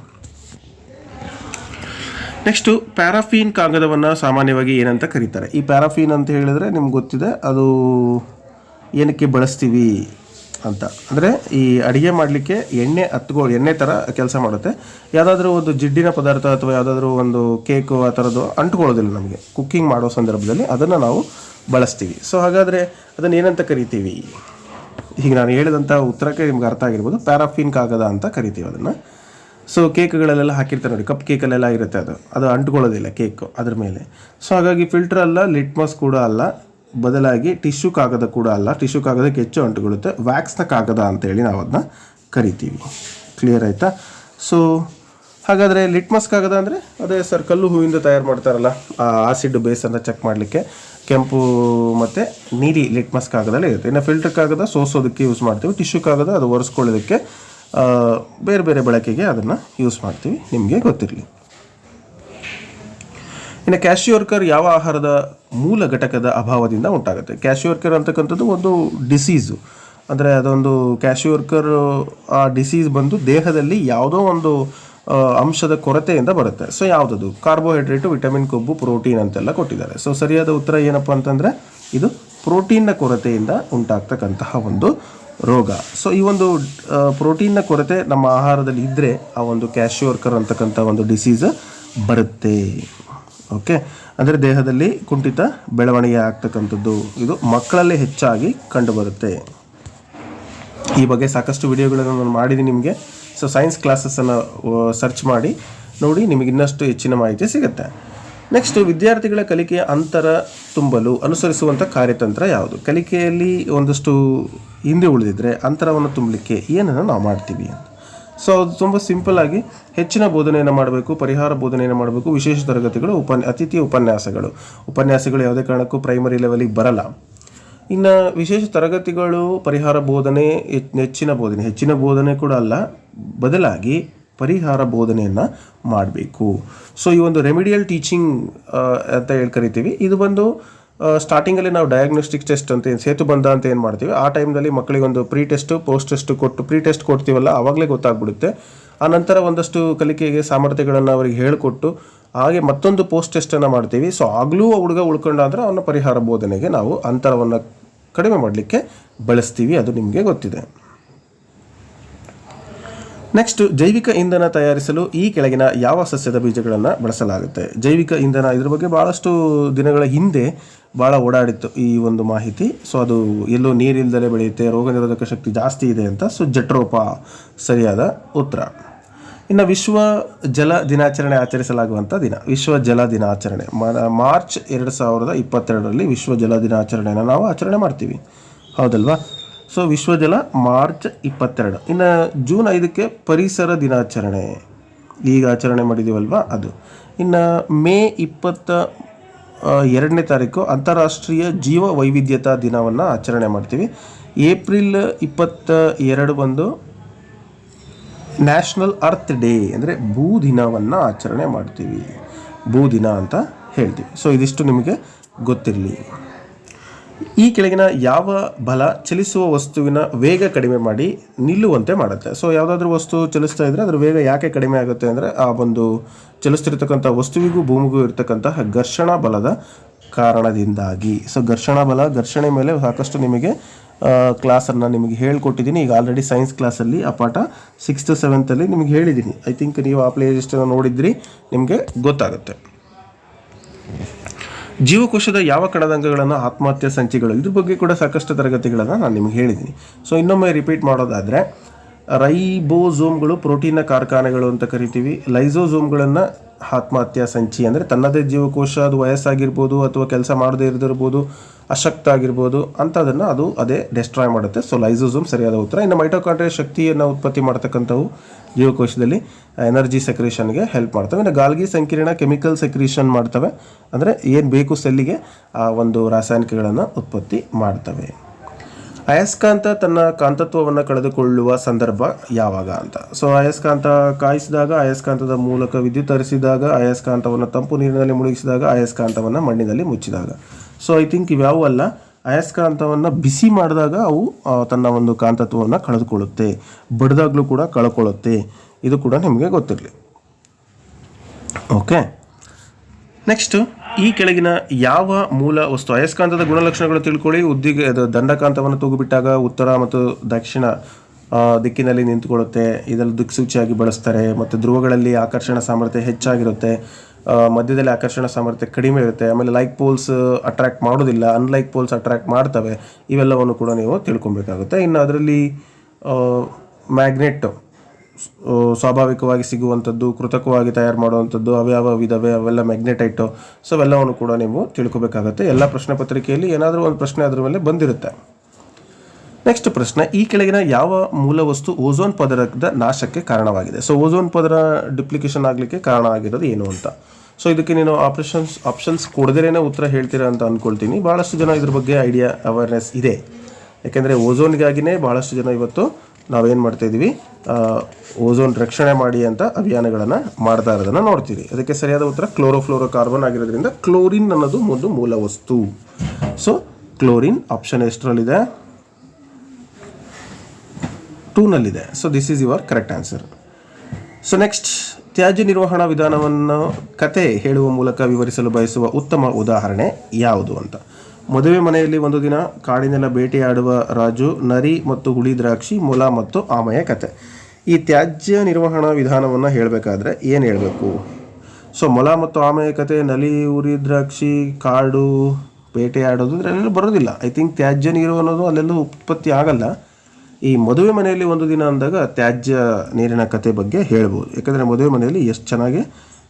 ನೆಕ್ಸ್ಟು ಪ್ಯಾರಾಫೀನ್ ಕಾಗದವನ್ನು ಸಾಮಾನ್ಯವಾಗಿ ಏನಂತ ಕರೀತಾರೆ. ಈ ಪ್ಯಾರಾಫೀನ್ ಅಂತ ಹೇಳಿದ್ರೆ ನಿಮ್ಗೆ ಗೊತ್ತಿದೆ, ಅದು ಏನಕ್ಕೆ ಬಳಸ್ತೀವಿ ಅಂತ. ಅಂದರೆ ಈ ಅಡುಗೆ ಮಾಡಲಿಕ್ಕೆ ಎಣ್ಣೆ ಹತ್ಕೊ ಎಣ್ಣೆ ಥರ ಕೆಲಸ ಮಾಡುತ್ತೆ. ಯಾವುದಾದ್ರೂ ಒಂದು ಜಿಡ್ಡಿನ ಪದಾರ್ಥ ಅಥವಾ ಯಾವುದಾದ್ರೂ ಒಂದು ಕೇಕು ಆ ಥರದ್ದು ಅಂಟ್ಕೊಳ್ಳೋದಿಲ್ಲ ನಮಗೆ. ಕುಕ್ಕಿಂಗ್ ಮಾಡೋ ಸಂದರ್ಭದಲ್ಲಿ ಅದನ್ನು ನಾವು ಬಳಸ್ತೀವಿ. ಸೊ ಹಾಗಾದರೆ ಅದನ್ನು ಏನಂತ ಕರಿತೀವಿ? ಈಗ ನಾನು ಹೇಳಿದಂಥ ಉತ್ತರಕ್ಕೆ ನಿಮ್ಗೆ ಅರ್ಥ ಆಗಿರ್ಬೋದು. ಪ್ಯಾರಾಫಿನ್ ಕಾಗದ ಅಂತ ಕರಿತೀವಿ ಅದನ್ನು. ಸೊ ಕೇಕ್ಗಳಲ್ಲೆಲ್ಲ ಹಾಕಿರ್ತಾರೆ ನೋಡಿ. ಕಪ್ ಕೇಕಲ್ಲೆಲ್ಲ ಇರುತ್ತೆ ಅದು. ಅದು ಅಂಟ್ಕೊಳ್ಳೋದಿಲ್ಲ ಕೇಕು ಅದ್ರ ಮೇಲೆ. ಸೊ ಹಾಗಾಗಿ ಫಿಲ್ಟರ್ ಅಲ್ಲ ಲಿಟ್ಮಸ್ ಕೂಡ ಅಲ್ಲ. ಬದಲಾಗಿ ಟಿಶ್ಯೂ ಕಾಗದ ಕೂಡ ಅಲ್ಲ. ಟಿಶ್ಯೂ ಕಾಗದಕ್ಕೆ ಹೆಚ್ಚು ಅಂಟುಕೊಳ್ಳುತ್ತೆ. ವ್ಯಾಕ್ಸ್ನ ಕಾಗದ ಅಂತೇಳಿ ನಾವು ಅದನ್ನ ಕರಿತೀವಿ. ಕ್ಲಿಯರ್ ಆಯಿತಾ? ಸೊ ಹಾಗಾದರೆ ಲಿಟ್ಮಸ್ ಕಾಗದ ಅಂದರೆ, ಅದೇ ಸರ್ ಕಲ್ಲು ಹೂವಿಂದ ತಯಾರು ಮಾಡ್ತಾರಲ್ಲ ಆಸಿಡ್ ಬೇಸನ್ನು ಚೆಕ್ ಮಾಡಲಿಕ್ಕೆ. ಕೆಂಪು ಮತ್ತು ನೀಲಿ ಲಿಟ್ಮಸ್ ಕಾಗದಲ್ಲಿ ಇರುತ್ತೆ. ಇನ್ನು ಫಿಲ್ಟರ್ ಕಾಗದ ಸೋಸೋದಕ್ಕೆ ಯೂಸ್ ಮಾಡ್ತೀವಿ. ಟಿಶ್ಯೂ ಕಾಗದ ಅದು ಒರೆಸ್ಕೊಳ್ಳೋದಕ್ಕೆ ಬೇರೆ ಬೇರೆ ಬಳಕೆಗೆ ಅದನ್ನು ಯೂಸ್ ಮಾಡ್ತೀವಿ. ನಿಮಗೆ ಗೊತ್ತಿರಲಿ. ಇನ್ನು ಕ್ಯಾಶಿಯೋರ್ಕರ್ ಯಾವ ಆಹಾರದ ಮೂಲ ಘಟಕದ ಅಭಾವದಿಂದ ಉಂಟಾಗುತ್ತೆ? ಕ್ಯಾಶಿಯೋರ್ಕರ್ ಅಂತಕ್ಕಂಥದ್ದು ಒಂದು ಡಿಸೀಸು ಅಂದರೆ ಅದೊಂದು ಕ್ಯಾಶಿಯೋರ್ಕರ್ ಆ ಡಿಸೀಸ್ ಬಂದು ದೇಹದಲ್ಲಿ ಯಾವುದೋ ಒಂದು ಅಂಶದ ಕೊರತೆಯಿಂದ ಬರುತ್ತೆ. ಸೊ ಯಾವುದದು? ಕಾರ್ಬೋಹೈಡ್ರೇಟು ವಿಟಮಿನ್ ಕೊಬ್ಬು ಪ್ರೋಟೀನ್ ಅಂತೆಲ್ಲ ಕೊಟ್ಟಿದ್ದಾರೆ. ಸೊ ಸರಿಯಾದ ಉತ್ತರ ಏನಪ್ಪ ಅಂತಂದರೆ, ಇದು ಪ್ರೋಟೀನ್ನ ಕೊರತೆಯಿಂದ ಉಂಟಾಗ್ತಕ್ಕಂತಹ ಒಂದು ರೋಗ. ಸೊ ಈ ಒಂದು ಪ್ರೋಟೀನ್ನ ಕೊರತೆ ನಮ್ಮ ಆಹಾರದಲ್ಲಿ ಇದ್ದರೆ ಆ ಒಂದು ಕ್ಯಾಶಿಯೋರ್ಕರ್ ಅಂತಕ್ಕಂಥ ಒಂದು ಡಿಸೀಸ್ ಬರುತ್ತೆ. ಓಕೆ ಅಂದರೆ ದೇಹದಲ್ಲಿ ಕುಂಠಿತ ಬೆಳವಣಿಗೆ ಆಗ್ತಕ್ಕಂಥದ್ದು. ಇದು ಮಕ್ಕಳಲ್ಲಿ ಹೆಚ್ಚಾಗಿ ಕಂಡುಬರುತ್ತೆ. ಈ ಬಗ್ಗೆ ಸಾಕಷ್ಟು ವಿಡಿಯೋಗಳನ್ನು ನಾನು ಮಾಡಿದ್ದೀನಿ ನಿಮಗೆ. ಸೊ ಸೈನ್ಸ್ ಕ್ಲಾಸಸ್ಸನ್ನು ಸರ್ಚ್ ಮಾಡಿ ನೋಡಿ ನಿಮಗೆ ಇನ್ನಷ್ಟು ಹೆಚ್ಚಿನ ಮಾಹಿತಿ ಸಿಗುತ್ತೆ. ನೆಕ್ಸ್ಟ್ ವಿದ್ಯಾರ್ಥಿಗಳ ಕಲಿಕೆಯ ಅಂತರ ತುಂಬಲು ಅನುಸರಿಸುವಂಥ ಕಾರ್ಯತಂತ್ರ ಯಾವುದು? ಕಲಿಕೆಯಲ್ಲಿ ಒಂದಷ್ಟು ಹಿಂದೆ ಉಳಿದಿದ್ದರೆ ಅಂತರವನ್ನು ತುಂಬಲಿಕ್ಕೆ ಏನನ್ನು ನಾವು ಮಾಡ್ತೀವಿ ಅಂತ. ಸೊ ಅದು ತುಂಬ ಸಿಂಪಲ್ ಹೆಚ್ಚಿನ ಬೋಧನೆಯನ್ನು ಮಾಡಬೇಕು, ಪರಿಹಾರ ಬೋಧನೆಯನ್ನು ಮಾಡಬೇಕು, ವಿಶೇಷ ತರಗತಿಗಳು, ಉಪನ್ಯ, ಅತಿಥಿ ಉಪನ್ಯಾಸಗಳು. ಉಪನ್ಯಾಸಗಳು ಯಾವುದೇ ಕಾರಣಕ್ಕೂ ಪ್ರೈಮರಿ ಲೆವೆಲಿಗೆ ಬರಲ್ಲ. ಇನ್ನು ವಿಶೇಷ ತರಗತಿಗಳು ಪರಿಹಾರ ಬೋಧನೆ ಹೆಚ್- ಹೆಚ್ಚಿನ ಬೋಧನೆ ಹೆಚ್ಚಿನ ಬೋಧನೆ ಕೂಡ ಅಲ್ಲ, ಬದಲಾಗಿ ಪರಿಹಾರ ಬೋಧನೆಯನ್ನು ಮಾಡಬೇಕು. ಸೊ ಈ ಒಂದು ರೆಮಿಡಿಯಲ್ ಟೀಚಿಂಗ್ ಅಂತ ಹೇಳಿ ಕರಿತೀವಿ. ಇದು ಬಂದು ಸ್ಟಾರ್ಟಿಂಗಲ್ಲಿ ನಾವು ಡಯಾಗ್ನೋಸ್ಟಿಕ್ ಟೆಸ್ಟ್ ಅಂತ ಏನು, ಸೇತು ಬಂದ ಅಂತ ಏನು ಮಾಡ್ತೀವಿ? ಆ ಟೈಮ್ನಲ್ಲಿ ಮಕ್ಕಳಿಗೆ ಒಂದು ಪ್ರೀ ಟೆಸ್ಟು ಪೋಸ್ಟ್ ಟೆಸ್ಟ್ ಕೊಟ್ಟು ಪ್ರೀ ಟೆಸ್ಟ್ ಕೊಡ್ತೀವಲ್ಲ ಆವಾಗಲೇ ಗೊತ್ತಾಗ್ಬಿಡುತ್ತೆ. ಆ ನಂತರ ಒಂದಷ್ಟು ಕಲಿಕೆಗೆ ಸಾಮರ್ಥ್ಯಗಳನ್ನು ಅವರಿಗೆ ಹೇಳಿಕೊಟ್ಟು, ಹಾಗೆ ಮತ್ತೊಂದು ಪೋಸ್ಟ್ ಟೆಸ್ಟನ್ನು ಮಾಡ್ತೀವಿ. ಸೊ ಆಗಲೂ ಆ ಹುಡುಗ ಉಳ್ಕೊಂಡಾದ್ರೆ ಅವನ ಪರಿಹಾರ ಬೋಧನೆಗೆ ನಾವು ಅಂತರವನ್ನು ಕಡಿಮೆ ಮಾಡಲಿಕ್ಕೆ ಬಳಸ್ತೀವಿ, ಅದು ನಿಮಗೆ ಗೊತ್ತಿದೆ. ನೆಕ್ಸ್ಟ್ ಜೈವಿಕ ಇಂಧನ ತಯಾರಿಸಲು ಈ ಕೆಳಗಿನ ಯಾವ ಸಸ್ಯದ ಬೀಜಗಳನ್ನು ಬಳಸಲಾಗುತ್ತೆ? ಜೈವಿಕ ಇಂಧನ ಇದ್ರ ಬಗ್ಗೆ ಭಾಳಷ್ಟು ದಿನಗಳ ಹಿಂದೆ ಭಾಳ ಓಡಾಡಿತ್ತು ಈ ಒಂದು ಮಾಹಿತಿ. ಸೊ ಅದು ಎಲ್ಲೋ ನೀರಿಲ್ದಲೇ ಬೆಳೆಯುತ್ತೆ, ರೋಗ ನಿರೋಧಕ ಶಕ್ತಿ ಜಾಸ್ತಿ ಇದೆ ಅಂತ. ಸೊ ಜಟ್ರೋಪ ಸರಿಯಾದ ಉತ್ತರ. ಇನ್ನು ವಿಶ್ವ ಜಲ ದಿನಾಚರಣೆ ಆಚರಿಸಲಾಗುವಂಥ ದಿನ. ವಿಶ್ವ ಜಲ ದಿನಾಚರಣೆ. ಮಾರ್ಚ್ ಎರಡು ಸಾವಿರದ ಇಪ್ಪತ್ತೆರಡರಲ್ಲಿ ವಿಶ್ವ ಜಲ ದಿನಾಚರಣೆಯನ್ನು ನಾವು ಆಚರಣೆ ಮಾಡ್ತೀವಿ. ಹೌದಲ್ವಾ? ಸೊ ವಿಶ್ವ ಜಲ ಮಾರ್ಚ್ ಇಪ್ಪತ್ತೆರಡು. ಇನ್ನು ಜೂನ್ ಐದಕ್ಕೆ ಪರಿಸರ ದಿನಾಚರಣೆ. ಈಗ ಆಚರಣೆ ಮಾಡಿದ್ದೀವಲ್ವ ಅದು. ಇನ್ನು ಮೇ ಇಪ್ಪತ್ತ ಎರಡನೇ ತಾರೀಕು ಅಂತಾರಾಷ್ಟ್ರೀಯ ಜೀವ ವೈವಿಧ್ಯತಾ ದಿನವನ್ನು ಆಚರಣೆ ಮಾಡ್ತೀವಿ. ಏಪ್ರಿಲ್ ಇಪ್ಪತ್ತ ಎರಡು ಬಂದು ನ್ಯಾಷನಲ್ ಅರ್ತ್ ಡೇ ಅಂದರೆ ಭೂ ದಿನವನ್ನು ಆಚರಣೆ ಮಾಡ್ತೀವಿ. ಭೂ ದಿನ ಅಂತ ಹೇಳ್ತೀವಿ. ಸೊ ಇದಿಷ್ಟು ನಿಮಗೆ ಗೊತ್ತಿರಲಿ. ಈ ಕೆಳಗಿನ ಯಾವ ಬಲ ಚಲಿಸುವ ವಸ್ತುವಿನ ವೇಗ ಕಡಿಮೆ ಮಾಡಿ ನಿಲ್ಲುವಂತೆ ಮಾಡುತ್ತೆ. ಸೊ ಯಾವುದಾದ್ರೂ ವಸ್ತು ಚಲಿಸ್ತಾ ಇದ್ದರೆ ಅದರ ವೇಗ ಯಾಕೆ ಕಡಿಮೆ ಆಗುತ್ತೆ ಅಂದರೆ ಆ ಒಂದು ಚಲಿಸ್ತಿರ್ತಕ್ಕಂಥ ವಸ್ತುವಿಗೂ ಭೂಮಿಗೂ ಇರತಕ್ಕಂತಹ ಘರ್ಷಣಾ ಬಲದ ಕಾರಣದಿಂದಾಗಿ. ಸೊ ಘರ್ಷಣಾ ಬಲ, ಘರ್ಷಣೆ ಮೇಲೆ ಸಾಕಷ್ಟು ನಿಮಗೆ ಕ್ಲಾಸನ್ನು ನಿಮಗೆ ಹೇಳ್ಕೊಟ್ಟಿದ್ದೀನಿ. ಈಗ ಆಲ್ರೆಡಿ ಸೈನ್ಸ್ ಕ್ಲಾಸಲ್ಲಿ ಆ ಪಾಠ ಸಿಕ್ಸ್ತ್ ಸೆವೆಂತಲ್ಲಿ ನಿಮಗೆ ಹೇಳಿದ್ದೀನಿ. ಐ ಥಿಂಕ್ ನೀವು ಆ ಪ್ಲೇ ಲಿಸ್ಟನ್ನು ನೋಡಿದ್ರಿ, ನಿಮಗೆ ಗೊತ್ತಾಗುತ್ತೆ. ಜೀವಕೋಶದ ಯಾವ ಕಡದಂಗಗಳನ್ನು ಆತ್ಮಹತ್ಯೆ ಸಂಚಿಗಳು, ಇದ್ರ ಬಗ್ಗೆ ಕೂಡ ಸಾಕಷ್ಟು ತರಗತಿಗಳನ್ನು ನಾನು ನಿಮ್ಗೆ ಹೇಳಿದ್ದೀನಿ ಸೊ ಇನ್ನೊಮ್ಮೆ ರಿಪೀಟ್ ಮಾಡೋದಾದರೆ ರೈಬೋಝೋಮ್ಗಳು ಪ್ರೋಟೀನ್ನ ಕಾರ್ಖಾನೆಗಳು ಅಂತ ಕರಿತೀವಿ. ಲೈಸೋಝೋಮ್ಗಳನ್ನು ಆತ್ಮಹತ್ಯಾ ಸಂಚಿ ಅಂದರೆ ತನ್ನದೇ ಜೀವಕೋಶ, ಅದು ವಯಸ್ಸಾಗಿರ್ಬೋದು ಅಥವಾ ಕೆಲಸ ಮಾಡದೇ ಇರದಿರ್ಬೋದು ಅಶಕ್ತ ಆಗಿರ್ಬೋದು ಅಂಥದನ್ನು ಅದು ಅದೇ ಡೆಸ್ಟ್ರಾಯ್ ಮಾಡುತ್ತೆ. ಸೊ ಲೈಸೋಝೋಮ್ ಸರಿಯಾದ ಉತ್ತರ. ಇನ್ನು ಮೈಟೋಕಾಂಡ್ರಿಯ ಶಕ್ತಿಯನ್ನು ಉತ್ಪತ್ತಿ ಮಾಡ್ತಕ್ಕಂಥವು ಜೀವಕೋಶದಲ್ಲಿ ಎನರ್ಜಿ ಸೆಕ್ರೇಷನ್ಗೆ ಹೆಲ್ಪ್ ಮಾಡ್ತವೆ. ಇನ್ನು ಗಾಲ್ಗಿ ಸಂಕೀರ್ಣ ಕೆಮಿಕಲ್ ಸೆಕ್ರೇಷನ್ ಮಾಡ್ತವೆ. ಅಂದರೆ ಏನು ಬೇಕು ಸೆಲ್ಲಿಗೆ ಆ, ಒಂದು ರಾಸಾಯನಿಕಗಳನ್ನು ಉತ್ಪತ್ತಿ ಮಾಡ್ತವೆ. ಅಯಸ್ಕಾಂತ ತನ್ನ ಕಾಂತತ್ವವನ್ನು ಕಳೆದುಕೊಳ್ಳುವ ಸಂದರ್ಭ ಯಾವಾಗ ಅಂತ. ಸೊ ಅಯಸ್ಕಾಂತ ಕಾಯಿಸಿದಾಗ ಅಯಸ್ಕಾಂತದ ಮೂಲಕ ವಿದ್ಯುತ್ ಹರಿಸಿದಾಗ ಅಯಸ್ಕಾಂತವನ್ನು ತಂಪು ನೀರಿನಲ್ಲಿ ಮುಳುಗಿಸಿದಾಗ ಅಯಸ್ಕಾಂತವನ್ನು ಮಣ್ಣಿನಲ್ಲಿ ಮುಚ್ಚಿದಾಗ. ಸೊ ಐ ಥಿಂಕ್ ಇವ್ಯಾವೂ ಅಲ್ಲ. ಅಯಸ್ಕಾಂತವನ್ನು ಬಿಸಿ ಮಾಡಿದಾಗ ಅವು ತನ್ನ ಒಂದು ಕಾಂತತ್ವವನ್ನು ಕಳೆದುಕೊಳ್ಳುತ್ತೆ. ಬಡ್ದಾಗಲೂ ಕೂಡ ಕಳ್ಕೊಳ್ಳುತ್ತೆ. ಇದು ಕೂಡ ನಿಮಗೆ ಗೊತ್ತಿರಲಿ. ಓಕೆ ನೆಕ್ಸ್ಟ್ ಈ ಕೆಳಗಿನ ಯಾವ ಮೂಲ ವಸ್ತು ಅಯಸ್ಕಾಂತದ ಗುಣಲಕ್ಷಣಗಳು ತಿಳ್ಕೊಳ್ಳಿ, ಉದ್ದಿಗೆ ದಂಡಕಾಂತವನ್ನು ತೂಗುಬಿಟ್ಟಾಗ ಉತ್ತರ ಮತ್ತು ದಕ್ಷಿಣ ದಿಕ್ಕಿನಲ್ಲಿ ನಿಂತುಕೊಳ್ಳುತ್ತೆ. ಇದರಲ್ಲಿ ದಿಕ್ಸೂಚಿಯಾಗಿ ಬಳಸ್ತಾರೆ, ಮತ್ತು ಧ್ರುವಗಳಲ್ಲಿ ಆಕರ್ಷಣ ಸಾಮರ್ಥ್ಯ ಹೆಚ್ಚಾಗಿರುತ್ತೆ. ಮಧ್ಯದಲ್ಲಿ ಆಕರ್ಷಣ ಸಾಮರ್ಥ್ಯ ಕಡಿಮೆ ಇರುತ್ತೆ, ಆಮೇಲೆ ಲೈಕ್ ಪೋಲ್ಸ್ ಅಟ್ರಾಕ್ಟ್ ಮಾಡೋದಿಲ್ಲ ಅನ್ಲೈಕ್ ಪೋಲ್ಸ್ ಅಟ್ರಾಕ್ಟ್ ಮಾಡ್ತವೆ, ಇವೆಲ್ಲವನ್ನು ಕೂಡ ನೀವು ತಿಳ್ಕೊಬೇಕಾಗುತ್ತೆ ಇನ್ನು ಅದರಲ್ಲಿ ಮ್ಯಾಗ್ನೆಟ್ ಸ್ವಾಭಾವಿಕವಾಗಿ ಸಿಗುವಂಥದ್ದು, ಕೃತಕವಾಗಿ ತಯಾರು ಮಾಡುವಂಥದ್ದು, ಅವ್ಯಾವ ವಿಧವೆ, ಅವೆಲ್ಲ ಮ್ಯಾಗ್ನೆಟೈಟು ಸೊ ಅವೆಲ್ಲವನ್ನು ಕೂಡ ನೀವು ತಿಳ್ಕೊಬೇಕಾಗುತ್ತೆ ಎಲ್ಲ ಪ್ರಶ್ನೆ ಪತ್ರಿಕೆಯಲ್ಲಿ ಏನಾದರೂ ಒಂದು ಪ್ರಶ್ನೆ ಅದರ ಮೇಲೆ ಬಂದಿರುತ್ತೆ. ನೆಕ್ಸ್ಟ್ ಪ್ರಶ್ನೆ, ಈ ಕೆಳಗಿನ ಯಾವ ಮೂಲ ವಸ್ತು ಓಝೋನ್ ಪದರದ ನಾಶಕ್ಕೆ ಕಾರಣವಾಗಿದೆ? ಸೊ ಓಝೋನ್ ಪದರ ಡಿಪ್ಲಿಕೇಶನ್ ಆಗಲಿಕ್ಕೆ ಕಾರಣ ಆಗಿರೋದು ಏನು ಅಂತ? ಸೊ ಇದಕ್ಕೆ ನೀನು ಆಪ್ರೇಷನ್ಸ್ ಆಪ್ಷನ್ಸ್ ಕೊಡದೇನೆ ಉತ್ತರ ಹೇಳ್ತೀರಾ ಅಂತ ಅಂದ್ಕೊಳ್ತೀನಿ ಭಾಳಷ್ಟು ಜನ ಇದ್ರ ಬಗ್ಗೆ ಐಡಿಯಾ ಅವೇರ್ನೆಸ್ ಇದೆ. ಯಾಕೆಂದರೆ ಓಝೋನ್ಗಾಗಿನೇ ಭಾಳಷ್ಟು ಜನ ಇವತ್ತು ನಾವೇನು ಮಾಡ್ತಾ ಇದ್ದೀವಿ ಓಝೋನ್ ರಕ್ಷಣೆ ಮಾಡಿ ಅಂತ ಅಭಿಯಾನಗಳನ್ನು ಮಾಡ್ತಾ ಇರೋದನ್ನು ನೋಡ್ತೀವಿ. ಅದಕ್ಕೆ ಸರಿಯಾದ ಉತ್ತರ ಕ್ಲೋರೋಫ್ಲೋರೋ ಕಾರ್ಬನ್ ಆಗಿರೋದ್ರಿಂದ ಕ್ಲೋರಿನ್ ಅನ್ನೋದು ಒಂದು ಮೂಲ ವಸ್ತು ಸೊ ಕ್ಲೋರಿನ್ ಆಪ್ಷನ್ ಎಷ್ಟರಲ್ಲಿದೆ? ಟೂನಲ್ಲಿದೆ. So this is your correct answer so next ತ್ಯಾಜ್ಯ ನಿರ್ವಹಣಾ ವಿಧಾನವನ್ನು ಕತೆ ಹೇಳುವ ಮೂಲಕ ವಿವರಿಸಲು ಬಯಸುವ ಉತ್ತಮ ಉದಾಹರಣೆ ಯಾವುದು ಅಂತ. ಮದುವೆ ಮನೆಯಲ್ಲಿ ಒಂದು ದಿನ ಕಾಡಿನೆಲ್ಲ ಬೇಟೆಯಾಡುವ ರಾಜು, ನರಿ ಮತ್ತು ಹುಳಿ ದ್ರಾಕ್ಷಿ, ಮೊಲ ಮತ್ತು ಆಮೆಯ ಕತೆ. ಈ ತ್ಯಾಜ್ಯ ನಿರ್ವಹಣಾ ವಿಧಾನವನ್ನು ಹೇಳಬೇಕಾದ್ರೆ ಏನು ಹೇಳಬೇಕು? ಸೊ ಮೊಲ ಮತ್ತು ಆಮೆಯ ಕತೆ, ನಲಿ ಉರಿ ದ್ರಾಕ್ಷಿ, ಕಾಡು ಬೇಟೆಯಾಡೋದು ಇದರಲ್ಲೆಲ್ಲ ಬರೋದಿಲ್ಲ. ಐ ಥಿಂಕ್ ತ್ಯಾಜ್ಯ ನೀರು ಅನ್ನೋದು ಅಲ್ಲೆಲ್ಲೂ ಉತ್ಪತ್ತಿ ಆಗಲ್ಲ. ಈ ಮದುವೆ ಮನೆಯಲ್ಲಿ ಒಂದು ದಿನ ಅಂದಾಗ ತ್ಯಾಜ್ಯ ನೀರಿನ ಕತೆ ಬಗ್ಗೆ ಹೇಳ್ಬೋದು. ಯಾಕಂದರೆ ಮದುವೆ ಮನೆಯಲ್ಲಿ ಎಷ್ಟು ಚೆನ್ನಾಗಿ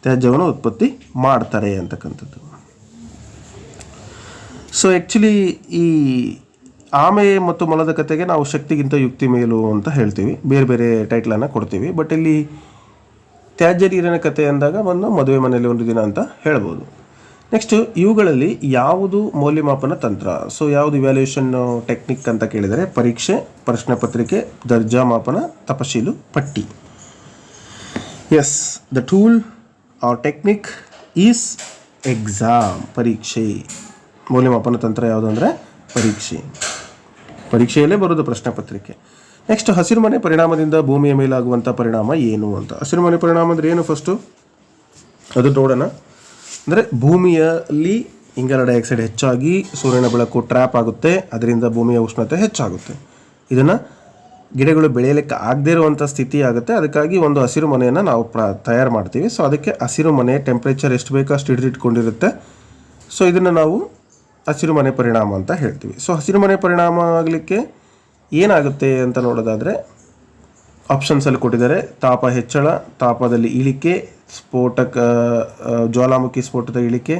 ತ್ಯಾಜ್ಯವನ್ನು ಉತ್ಪತ್ತಿ ಮಾಡ್ತಾರೆ ಅಂತಕ್ಕಂಥದ್ದು. ಸೊ ಆ್ಯಕ್ಚುಲಿ ಈ ಆಮೆ ಮತ್ತು ಮೊಲದ ಕತೆಗೆ ನಾವು ಶಕ್ತಿಗಿಂತ ಯುಕ್ತಿ ಮೇಲು ಅಂತ ಹೇಳ್ತೀವಿ. ಬೇರೆ ಬೇರೆ ಟೈಟ್ಲನ್ನು ಕೊಡ್ತೀವಿ. ಬಟ್ ಇಲ್ಲಿ ತ್ಯಾಜ್ಯ ನೀರಿನ ಕತೆ ಅಂದಾಗ ಒಂದು ಮದುವೆ ಮನೆಯಲ್ಲಿ ಒಂದು ದಿನ ಅಂತ ಹೇಳ್ಬೋದು. ನೆಕ್ಸ್ಟ್ ಇವುಗಳಲ್ಲಿ ಯಾವುದು ಮೌಲ್ಯಮಾಪನ ತಂತ್ರ? ಸೊ ಯಾವುದು ಇವ್ಯಾಲ್ಯೂಯೇಷನ್ ಟೆಕ್ನಿಕ್ ಅಂತ ಕೇಳಿದರೆ, ಪರೀಕ್ಷೆ, ಪ್ರಶ್ನೆ ಪತ್ರಿಕೆ, ದರ್ಜಾ ಮಾಪನ, ತಪಶೀಲು, ಪಟ್ಟಿ. As the tool or technique is exam ಪರೀಕ್ಷೆ. ಮೌಲ್ಯಮಾಪನ ತಂತ್ರ ಯಾವುದು ಅಂದರೆ, ಪರೀಕ್ಷೆ. ಪರೀಕ್ಷೆಯಲ್ಲೇ ಬರೋದು ಪ್ರಶ್ನೆ ಪತ್ರಿಕೆ. ನೆಕ್ಸ್ಟ್ ಹಸಿರುಮನೆ ಪರಿಣಾಮದಿಂದ ಭೂಮಿಯ ಮೇಲಾಗುವಂಥ ಪರಿಣಾಮ ಏನು ಅಂತ? ಹಸಿರುಮನೆ ಪರಿಣಾಮ ಅಂದರೆ ಏನು ಫಸ್ಟು ಅದು ನೋಡೋಣ. ಅಂದರೆ ಭೂಮಿಯಲ್ಲಿ ಇಂಗಾಲ ಡೈಆಕ್ಸೈಡ್ ಹೆಚ್ಚಾಗಿ ಸೂರ್ಯನ ಬೆಳಕು ಟ್ರ್ಯಾಪ್ ಆಗುತ್ತೆ, ಅದರಿಂದ ಭೂಮಿಯ ಉಷ್ಣತೆ ಹೆಚ್ಚಾಗುತ್ತೆ. ಇದನ್ನು ಗಿಡಗಳು ಬೆಳೆಯಲಿಕ್ಕೆ ಆಗದೇ ಇರುವಂಥ ಸ್ಥಿತಿ ಆಗುತ್ತೆ. ಅದಕ್ಕಾಗಿ ಒಂದು ಹಸಿರು ಮನೆಯನ್ನು ನಾವು ಪ್ರ, ತಯಾರು ಮಾಡ್ತೀವಿ. ಸೊ ಅದಕ್ಕೆ ಹಸಿರು ಮನೆ ಟೆಂಪ್ರೇಚರ್ ಎಷ್ಟು ಬೇಕೋ ಅಷ್ಟು ಹಿಡಿದಿಟ್ಕೊಂಡಿರುತ್ತೆ ಸೊ ಇದನ್ನು ನಾವು ಹಸಿರು ಮನೆ ಪರಿಣಾಮ ಅಂತ ಹೇಳ್ತೀವಿ. ಸೊ ಹಸಿರು ಮನೆ ಪರಿಣಾಮ ಆಗಲಿಕ್ಕೆ ಏನಾಗುತ್ತೆ ಅಂತ ನೋಡೋದಾದರೆ ಆಪ್ಷನ್ಸಲ್ಲಿ ಕೊಟ್ಟಿದ್ದಾರೆ. ತಾಪ ಹೆಚ್ಚಳ, ತಾಪದಲ್ಲಿ ಇಳಿಕೆ ಸ್ಫೋಟಕ ಜ್ವಾಲಾಮುಖಿ ಸ್ಫೋಟದ ಇಳಿಕೆ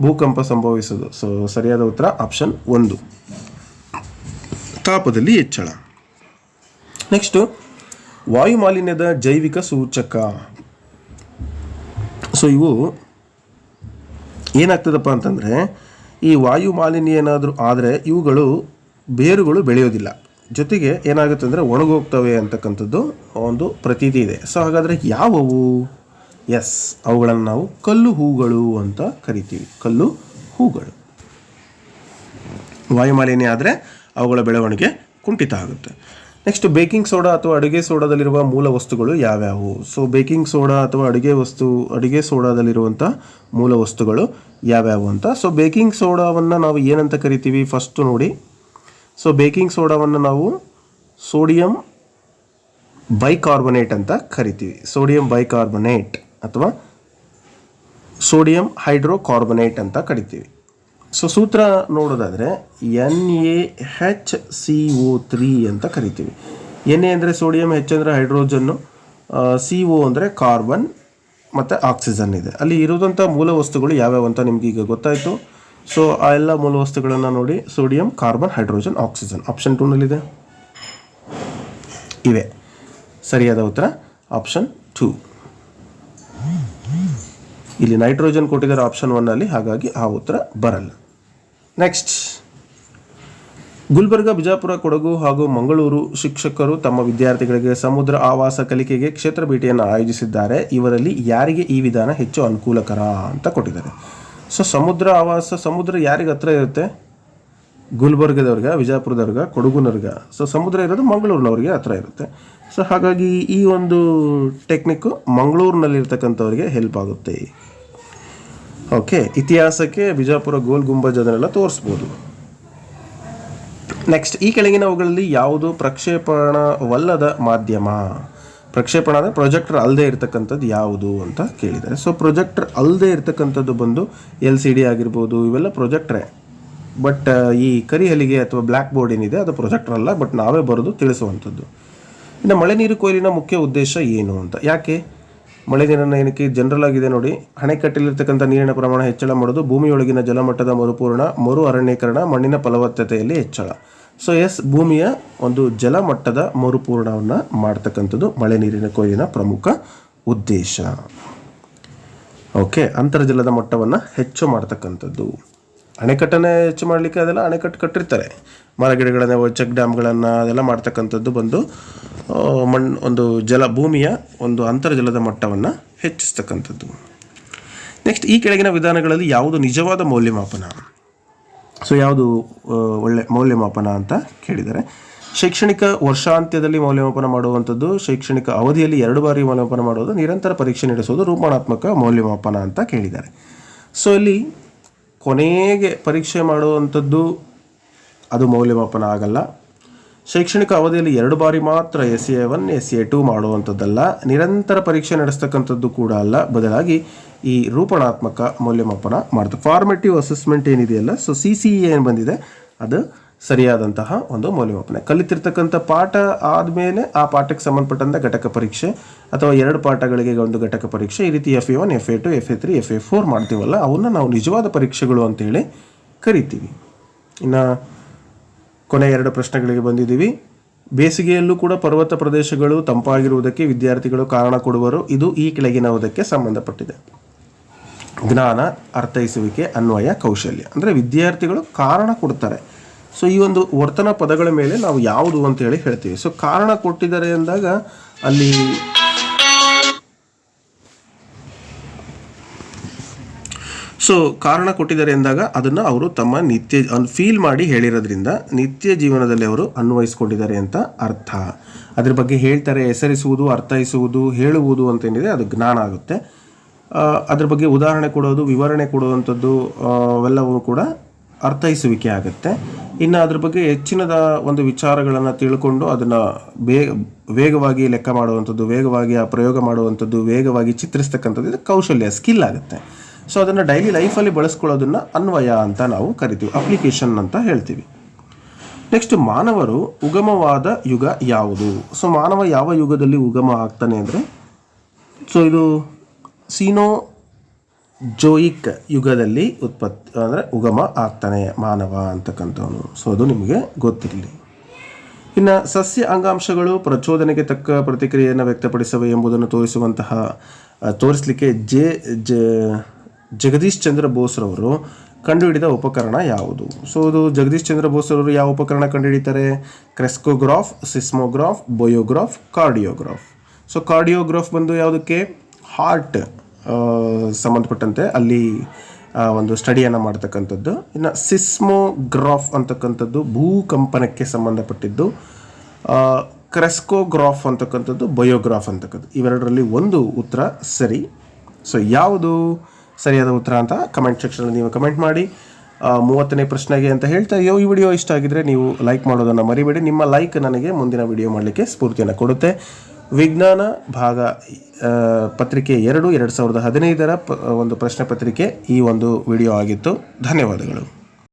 ಭೂಕಂಪ ಸಂಭವಿಸೋದು ಸೊ ಸರಿಯಾದ ಉತ್ತರ ಆಪ್ಷನ್ ಒಂದು. ತಾಪದಲ್ಲಿ ಹೆಚ್ಚಳ. ನೆಕ್ಸ್ಟು ವಾಯು ಮಾಲಿನ್ಯದ ಜೈವಿಕ ಸೂಚಕ. ಸೊ ಇವು ಏನಾಗ್ತದಪ್ಪ ಅಂತಂದರೆ, ಈ ವಾಯು ಮಾಲಿನ್ಯ ಏನಾದರೂ ಆದರೆ ಇವುಗಳು ಬೇರುಗಳು ಬೆಳೆಯೋದಿಲ್ಲ. ಜೊತೆಗೆ ಏನಾಗುತ್ತೆ ಅಂದರೆ ಒಣಗೋಗ್ತವೆ ಅಂತಕ್ಕಂಥದ್ದು ಒಂದು ಪ್ರತೀತಿ ಇದೆ. ಸೊ ಹಾಗಾದರೆ ಯಾವುವು? ಎಸ್ ಅವುಗಳನ್ನು ನಾವು ಕಲ್ಲು ಹೂಗಳು ಅಂತ ಕರಿತೀವಿ. ಕಲ್ಲು ಹೂಗಳು. ವಾಯುಮಾಲಿನ್ಯ ಆದರೆ ಅವುಗಳ ಬೆಳವಣಿಗೆ ಕುಂಠಿತ ಆಗುತ್ತೆ. ನೆಕ್ಸ್ಟ್ ಬೇಕಿಂಗ್ ಸೋಡಾ ಅಥವಾ ಅಡುಗೆ ಸೋಡಾದಲ್ಲಿರುವ ಮೂಲ ವಸ್ತುಗಳು ಯಾವ್ಯಾವು? ಸೊ ಬೇಕಿಂಗ್ ಸೋಡಾ ಅಥವಾ ಅಡುಗೆ ವಸ್ತು, ಅಡುಗೆ ಸೋಡಾದಲ್ಲಿರುವಂಥ ಮೂಲ ವಸ್ತುಗಳು ಯಾವ್ಯಾವು ಅಂತ? ಸೊ ಬೇಕಿಂಗ್ ಸೋಡಾವನ್ನು ನಾವು ಏನಂತ ಕರಿತೀವಿ? ಫಸ್ಟು ನೋಡಿ. ಸೊ ಬೇಕಿಂಗ್ ಸೋಡಾವನ್ನು ನಾವು ಸೋಡಿಯಂ ಬೈಕಾರ್ಬೊನೇಟ್ ಅಂತ ಕರಿತೀವಿ. ಸೋಡಿಯಂ ಬೈಕಾರ್ಬನೇಟ್ ಅಥವಾ ಸೋಡಿಯಂ ಹೈಡ್ರೋಕಾರ್ಬನೇಟ್ ಅಂತ ಕರಿತೀವಿ. ಸೊ ಸೂತ್ರ ನೋಡೋದಾದರೆ N A H C O three ಅಂತ ಕರಿತೀವಿ. ಎನ್ ಎ ಅಂದರೆ ಸೋಡಿಯಂ ಹೆಚ್ ಅಂದರೆ ಹೈಡ್ರೋಜನ್ನು ಸಿ ಒ ಅಂದರೆ ಕಾರ್ಬನ್ ಮತ್ತು ಆಕ್ಸಿಜನ್ ಇದೆ. ಅಲ್ಲಿ ಇರೋದಂಥ ಮೂಲ ವಸ್ತುಗಳು ಯಾವ್ಯಾವ ಅಂತ ನಿಮ್ಗೆ ಈಗ ಗೊತ್ತಾಯಿತು. ಸೊ ಆ ಎಲ್ಲ ಮೂಲ ವಸ್ತುಗಳನ್ನು ನೋಡಿ, sodium, carbon, hydrogen, oxygen. Option ಟೂನಲ್ಲಿದೆ ಇವೆ. ಸರಿಯಾದ ಉತ್ತರ? ಆಪ್ಷನ್ ಟೂ ಇಲ್ಲಿ ನೈಟ್ರೋಜನ್ ಕೊಟ್ಟಿದ್ದಾರೆ ಆಪ್ಷನ್ ಒನ್ನಲ್ಲಿ ಹಾಗಾಗಿ ಆ ಉತ್ತರ ಬರಲ್ಲ. ನೆಕ್ಸ್ಟ್ ಗುಲ್ಬರ್ಗ, ಬಿಜಾಪುರ, ಕೊಡಗು ಹಾಗೂ ಮಂಗಳೂರು ಶಿಕ್ಷಕರು ತಮ್ಮ ವಿದ್ಯಾರ್ಥಿಗಳಿಗೆ ಸಮುದ್ರ ಆವಾಸ ಕಲಿಕೆಗೆ ಕ್ಷೇತ್ರ ಭೇಟಿಯನ್ನು ಆಯೋಜಿಸಿದ್ದಾರೆ. ಇವರಲ್ಲಿ ಯಾರಿಗೆ ಈ ವಿಧಾನ ಹೆಚ್ಚು ಅನುಕೂಲಕರ ಅಂತ ಕೊಟ್ಟಿದ್ದಾರೆ. ಸೊ ಸಮುದ್ರ ಆವಾಸ, ಸಮುದ್ರ ಯಾರಿಗೆ ಹತ್ರ ಇರುತ್ತೆ? ಗುಲ್ಬರ್ಗದವ್ರಿಗ ವಿಜಾಪುರದವ್ರಿಗ ಕೊಡಗುನವ್ರಿಗ. ಸೊ ಸಮುದ್ರ ಇರೋದು ಮಂಗಳೂರಿನವ್ರಿಗೆ ಹತ್ರ ಇರುತ್ತೆ. ಸೊ ಹಾಗಾಗಿ ಈ ಒಂದು ಟೆಕ್ನಿಕ್ಕು ಮಂಗಳೂರಿನಲ್ಲಿರ್ತಕ್ಕಂಥವ್ರಿಗೆ ಹೆಲ್ಪ್ ಆಗುತ್ತೆ. ಓಕೆ, ಇತಿಹಾಸಕ್ಕೆ ಬಿಜಾಪುರ ಗೋಲ್ ಗುಂಬಜ್ ಅದನ್ನೆಲ್ಲ ತೋರಿಸ್ಬೋದು. ನೆಕ್ಸ್ಟ್ ಈ ಕೆಳಗಿನವುಗಳಲ್ಲಿ ಯಾವುದು ಪ್ರಕ್ಷೇಪಣವಲ್ಲದ ಮಾಧ್ಯಮ? ಪ್ರಕ್ಷೇಪಣ ಅಂದರೆ ಪ್ರೊಜೆಕ್ಟರ್ ಅಲ್ಲದೆ ಇರತಕ್ಕಂಥದ್ದು ಯಾವುದು ಅಂತ ಕೇಳಿದ್ದಾರೆ. ಸೊ ಪ್ರೊಜೆಕ್ಟರ್ ಅಲ್ಲದೆ ಇರತಕ್ಕಂಥದ್ದು ಬಂದು ಎಲ್ ಸಿ ಡಿ ಆಗಿರ್ಬೋದು, ಇವೆಲ್ಲ ಪ್ರೊಜೆಕ್ಟ್ರೇ. ಬಟ್ ಈ ಕರಿಹಲಿಗೆ ಅಥವಾ ಬ್ಲ್ಯಾಕ್ ಬೋರ್ಡ್ ಏನಿದೆ, ಅದು ಪ್ರೊಜೆಕ್ಟರ್ ಅಲ್ಲ ಬಟ್ ನಾವೇ ಬರೆದು ತಿಳಿಸುವಂಥದ್ದು. ಇನ್ನು ಮಳೆ ನೀರು ಕೊಯ್ಲಿನ ಮುಖ್ಯ ಉದ್ದೇಶ ಏನು ಅಂತ? ಯಾಕೆ? ಮಳೆ ನೀರನ್ನು ಏನಕ್ಕೆ ಜನರಲ್ ಆಗಿದೆ ನೋಡಿ. ಅಣೆಕಟ್ಟೆಯಲ್ಲಿರ್ತಕ್ಕಂಥ ನೀರಿನ ಪ್ರಮಾಣ ಹೆಚ್ಚಳ ಮಾಡೋದು ಭೂಮಿಯೊಳಗಿನ ಜಲಮಟ್ಟದ ಮರುಪೂರ್ಣ, ಮರು ಅರಣ್ಯೀಕರಣ, ಮಣ್ಣಿನ ಫಲವತ್ತತೆಯಲ್ಲಿ ಹೆಚ್ಚಳ. ಸೊ ಎಸ್ ಭೂಮಿಯ ಒಂದು ಜಲಮಟ್ಟದ ಮರುಪೂರ್ಣವನ್ನು ಮಾಡ್ತಕ್ಕಂಥದ್ದು ಮಳೆ ನೀರಿನ ಕೊಯ್ಲಿನ ಪ್ರಮುಖ ಉದ್ದೇಶ. ಓಕೆ ಅಂತರ್ಜಲದ ಮಟ್ಟವನ್ನು ಹೆಚ್ಚು ಮಾಡ್ತಕ್ಕಂಥದ್ದು. ಅಣೆಕಟ್ಟನ್ನೇ ಹೆಚ್ಚು ಮಾಡಲಿಕ್ಕೆ ಅದೆಲ್ಲ ಅಣೆಕಟ್ಟು ಕಟ್ಟಿರ್ತಾರೆ. ಮರಗಿಡಗಳನ್ನು ಚೆಕ್ ಡ್ಯಾಮ್ಗಳನ್ನು ಅದೆಲ್ಲ ಮಾಡ್ತಕ್ಕಂಥದ್ದು ಬಂದು ಮಣ್ಣು ಒಂದು ಜಲ, ಭೂಮಿಯ ಒಂದು ಅಂತರ್ಜಲದ ಮಟ್ಟವನ್ನು ಹೆಚ್ಚಿಸ್ತಕ್ಕಂಥದ್ದು. ನೆಕ್ಸ್ಟ್ ಈ ಕೆಳಗಿನ ವಿಧಾನಗಳಲ್ಲಿ ಯಾವುದು ನಿಜವಾದ ಮೌಲ್ಯಮಾಪನ? ಸೊ ಯಾವುದು ಒಳ್ಳೆ ಮೌಲ್ಯಮಾಪನ ಅಂತ ಕೇಳಿದ್ದಾರೆ ಶೈಕ್ಷಣಿಕ ವರ್ಷಾಂತ್ಯದಲ್ಲಿ ಮೌಲ್ಯಮಾಪನ ಮಾಡುವಂಥದ್ದು, ಶೈಕ್ಷಣಿಕ ಅವಧಿಯಲ್ಲಿ ಎರಡು ಬಾರಿ ಮೌಲ್ಯಮಾಪನ ಮಾಡುವುದು, ನಿರಂತರ ಪರೀಕ್ಷೆ ನಡೆಸುವುದು ರೂಪಣಾತ್ಮಕ ಮೌಲ್ಯಮಾಪನ ಅಂತ ಕೇಳಿದ್ದಾರೆ. ಸೊ ಇಲ್ಲಿ ಕೊನೆಗೆ ಪರೀಕ್ಷೆ ಮಾಡುವಂಥದ್ದು ಅದು ಮೌಲ್ಯಮಾಪನ ಆಗಲ್ಲ. ಶೈಕ್ಷಣಿಕ ಅವಧಿಯಲ್ಲಿ ಎರಡು ಬಾರಿ ಮಾತ್ರ S A one S A two ಮಾಡುವಂಥದ್ದಲ್ಲ. ನಿರಂತರ ಪರೀಕ್ಷೆ ನಡೆಸ್ತಕ್ಕಂಥದ್ದು ಕೂಡ ಅಲ್ಲ. ಬದಲಾಗಿ ಈ ರೂಪಣಾತ್ಮಕ ಮೌಲ್ಯಮಾಪನ ಮಾಡ್ತಾರೆ ಫಾರ್ಮೇಟಿವ್ ಅಸೆಸ್ಮೆಂಟ್ ಏನಿದೆಯಲ್ಲ ಸೊ ಸಿ ಸಿ ಏನು ಬಂದಿದೆ, ಅದು ಸರಿಯಾದಂತಹ ಒಂದು ಮೌಲ್ಯಮಾಪನ. ಕಲಿತಿರ್ತಕ್ಕಂಥ ಪಾಠ ಆದಮೇಲೆ ಆ ಪಾಠಕ್ಕೆ ಸಂಬಂಧಪಟ್ಟಂಥ ಘಟಕ ಪರೀಕ್ಷೆ ಅಥವಾ ಎರಡು ಪಾಠಗಳಿಗೆ ಒಂದು ಘಟಕ ಪರೀಕ್ಷೆ, ಈ ರೀತಿ F A one F A two F A three F A four ಮಾಡ್ತೀವಲ್ಲ, ಅವನ್ನ ನಾವು ನಿಜವಾದ ಪರೀಕ್ಷೆಗಳು ಅಂತೇಳಿ ಕರಿತೀವಿ. ಇನ್ನು ಕೊನೆ ಎರಡು ಪ್ರಶ್ನೆಗಳಿಗೆ ಬಂದಿದ್ದೀವಿ. ಬೇಸಿಗೆಯಲ್ಲೂ ಕೂಡ ಪರ್ವತ ಪ್ರದೇಶಗಳು ತಂಪಾಗಿರುವುದಕ್ಕೆ ವಿದ್ಯಾರ್ಥಿಗಳು ಕಾರಣ ಕೊಡುವರು. ಇದು ಈ ಕೆಳಗಿನವುದಕ್ಕೆ ಸಂಬಂಧಪಟ್ಟಿದೆ. ಜ್ಞಾನ, ಅರ್ಥೈಸುವಿಕೆ, ಅನ್ವಯ, ಕೌಶಲ್ಯ. ಅಂದರೆ ವಿದ್ಯಾರ್ಥಿಗಳು ಕಾರಣ ಕೊಡ್ತಾರೆ. ಸೊ ಈ ಒಂದು ವರ್ತನ ಪದಗಳ ಮೇಲೆ ನಾವು ಯಾವುದು ಅಂತ ಹೇಳಿ ಹೇಳ್ತೀವಿ. ಸೊ ಕಾರಣ ಕೊಟ್ಟಿದ್ದಾರೆ ಅಂದಾಗ ಅಲ್ಲಿ ಸೊ ಕಾರಣ ಕೊಟ್ಟಿದ್ದಾರೆ ಎಂದಾಗ ಅದನ್ನು ಅವರು ತಮ್ಮ ನಿತ್ಯ ಫೀಲ್ ಮಾಡಿ ಹೇಳಿರೋದ್ರಿಂದ ನಿತ್ಯ ಜೀವನದಲ್ಲಿ ಅವರು ಅನ್ವಯಿಸ್ಕೊಂಡಿದ್ದಾರೆ ಅಂತ ಅರ್ಥ. ಅದ್ರ ಬಗ್ಗೆ ಹೇಳ್ತಾರೆ, ಹೆಸರಿಸುವುದು, ಅರ್ಥೈಸುವುದು, ಹೇಳುವುದು ಅಂತ ಏನಿದೆ ಅದು ಜ್ಞಾನ ಆಗುತ್ತೆ. ಅದ್ರ ಬಗ್ಗೆ ಉದಾಹರಣೆ ಕೊಡೋದು, ವಿವರಣೆ ಕೊಡುವಂಥದ್ದು ಅವೆಲ್ಲವೂ ಕೂಡ ಅರ್ಥೈಸುವಿಕೆ ಆಗುತ್ತೆ. ಇನ್ನು ಅದ್ರ ಬಗ್ಗೆ ಹೆಚ್ಚಿನದ ಒಂದು ವಿಚಾರಗಳನ್ನು ತಿಳ್ಕೊಂಡು ಅದನ್ನು ಬೇಗ ವೇಗವಾಗಿ ಲೆಕ್ಕ ಮಾಡುವಂಥದ್ದು, ವೇಗವಾಗಿ ಆ ಪ್ರಯೋಗ ಮಾಡುವಂಥದ್ದು, ವೇಗವಾಗಿ ಚಿತ್ರಿಸ್ತಕ್ಕಂಥದ್ದು, ಇದು ಕೌಶಲ್ಯ, ಸ್ಕಿಲ್ ಆಗುತ್ತೆ. ಸೊ ಅದನ್ನು ಡೈಲಿ ಲೈಫಲ್ಲಿ ಬಳಸ್ಕೊಳ್ಳೋದನ್ನು ಅನ್ವಯ ಅಂತ ನಾವು ಕರಿತೀವಿ. ಅಪ್ಲಿಕೇಶನ್ ಅಂತ ಹೇಳ್ತೀವಿ. ನೆಕ್ಸ್ಟ್ ಮಾನವರು ಉಗಮವಾದ ಯುಗ ಯಾವುದು? ಸೊ ಮಾನವ ಯಾವ ಯುಗದಲ್ಲಿ ಉಗಮ ಆಗ್ತಾನೆ ಅಂದರೆ? ಸೊ ಇದು ಸೀನೋ ಜೋಯಿಕ್ ಯುಗದಲ್ಲಿ ಉತ್ಪತ್ತಿ, ಅಂದರೆ ಉಗಮ ಆಗ್ತಾನೆ ಮಾನವ ಅಂತಕ್ಕಂಥವನು. ಸೊ ಅದು ನಿಮಗೆ ಗೊತ್ತಿರಲಿ. ಇನ್ನು ಸಸ್ಯ ಅಂಗಾಂಶಗಳು ಪ್ರಚೋದನೆಗೆ ತಕ್ಕ ಪ್ರತಿಕ್ರಿಯೆಯನ್ನು ವ್ಯಕ್ತಪಡಿಸವೆ ಎಂಬುದನ್ನು ತೋರಿಸುವಂತಹ ತೋರಿಸಲಿಕ್ಕೆ ಜೆ ಜಗದೀಶ್ ಚಂದ್ರ ಬೋಸ್ರವರು ಕಂಡುಹಿಡಿದ ಉಪಕರಣ ಯಾವುದು? ಸೊ ಅದು ಜಗದೀಶ್ ಚಂದ್ರ ಬೋಸ್ರವರು ಯಾವ ಉಪಕರಣ ಕಂಡುಹಿಡಿತಾರೆ? ಕ್ರೆಸ್ಕೋಗ್ರಾಫ್, ಸಿಸ್ಮೋಗ್ರಾಫ್, ಬಯೋಗ್ರಾಫ್, ಕಾರ್ಡಿಯೋಗ್ರಾಫ್. ಸೊ ಕಾರ್ಡಿಯೋಗ್ರಾಫ್ ಬಂದು ಯಾವುದಕ್ಕೆ? ಹಾರ್ಟ್. ಸಂಬಂಧಪಟ್ಟಂತೆ ಅಲ್ಲಿ ಒಂದು ಸ್ಟಡಿಯನ್ನು ಮಾಡ್ತಕ್ಕಂಥದ್ದು. ಇನ್ನು ಸಿಸ್ಮೋಗ್ರಾಫ್ ಅಂತಕ್ಕಂಥದ್ದು ಭೂಕಂಪನಕ್ಕೆ ಸಂಬಂಧಪಟ್ಟಿದ್ದು. ಕ್ರೆಸ್ಕೋಗ್ರಾಫ್ ಅಂತಕ್ಕಂಥದ್ದು ಬಯೋಗ್ರಾಫ್ ಅಂತಕ್ಕಂಥದ್ದು ಇವೆರಡರಲ್ಲಿ ಒಂದು ಉತ್ತರ ಸರಿ. ಸೊ ಯಾವುದು ಸರಿಯಾದ ಉತ್ತರ ಅಂತ ಕಮೆಂಟ್ ಸೆಕ್ಷನಲ್ಲಿ ನೀವು ಕಮೆಂಟ್ ಮಾಡಿ. ಮೂವತ್ತನೇ ಪ್ರಶ್ನೆಗೆ ಅಂತ ಹೇಳ್ತಾ ಯೋ ಈ ವಿಡಿಯೋ ಇಷ್ಟ ಆಗಿದ್ರೆ ನೀವು ಲೈಕ್ ಮಾಡೋದನ್ನು ಮರಿಬೇಡಿ. ನಿಮ್ಮ ಲೈಕ್ ನನಗೆ ಮುಂದಿನ ವಿಡಿಯೋ ಮಾಡಲಿಕ್ಕೆ ಸ್ಫೂರ್ತಿಯನ್ನು ಕೊಡುತ್ತೆ. ವಿಜ್ಞಾನ ಭಾಗ ಪತ್ರಿಕೆ ಎರಡು ಎರಡು ಸಾವಿರದ ಹದಿನೈದರ ಪ, ಒಂದು ಪ್ರಶ್ನೆ ಪತ್ರಿಕೆ ಈ ಒಂದು ವಿಡಿಯೋ ಆಗಿತ್ತು. ಧನ್ಯವಾದಗಳು.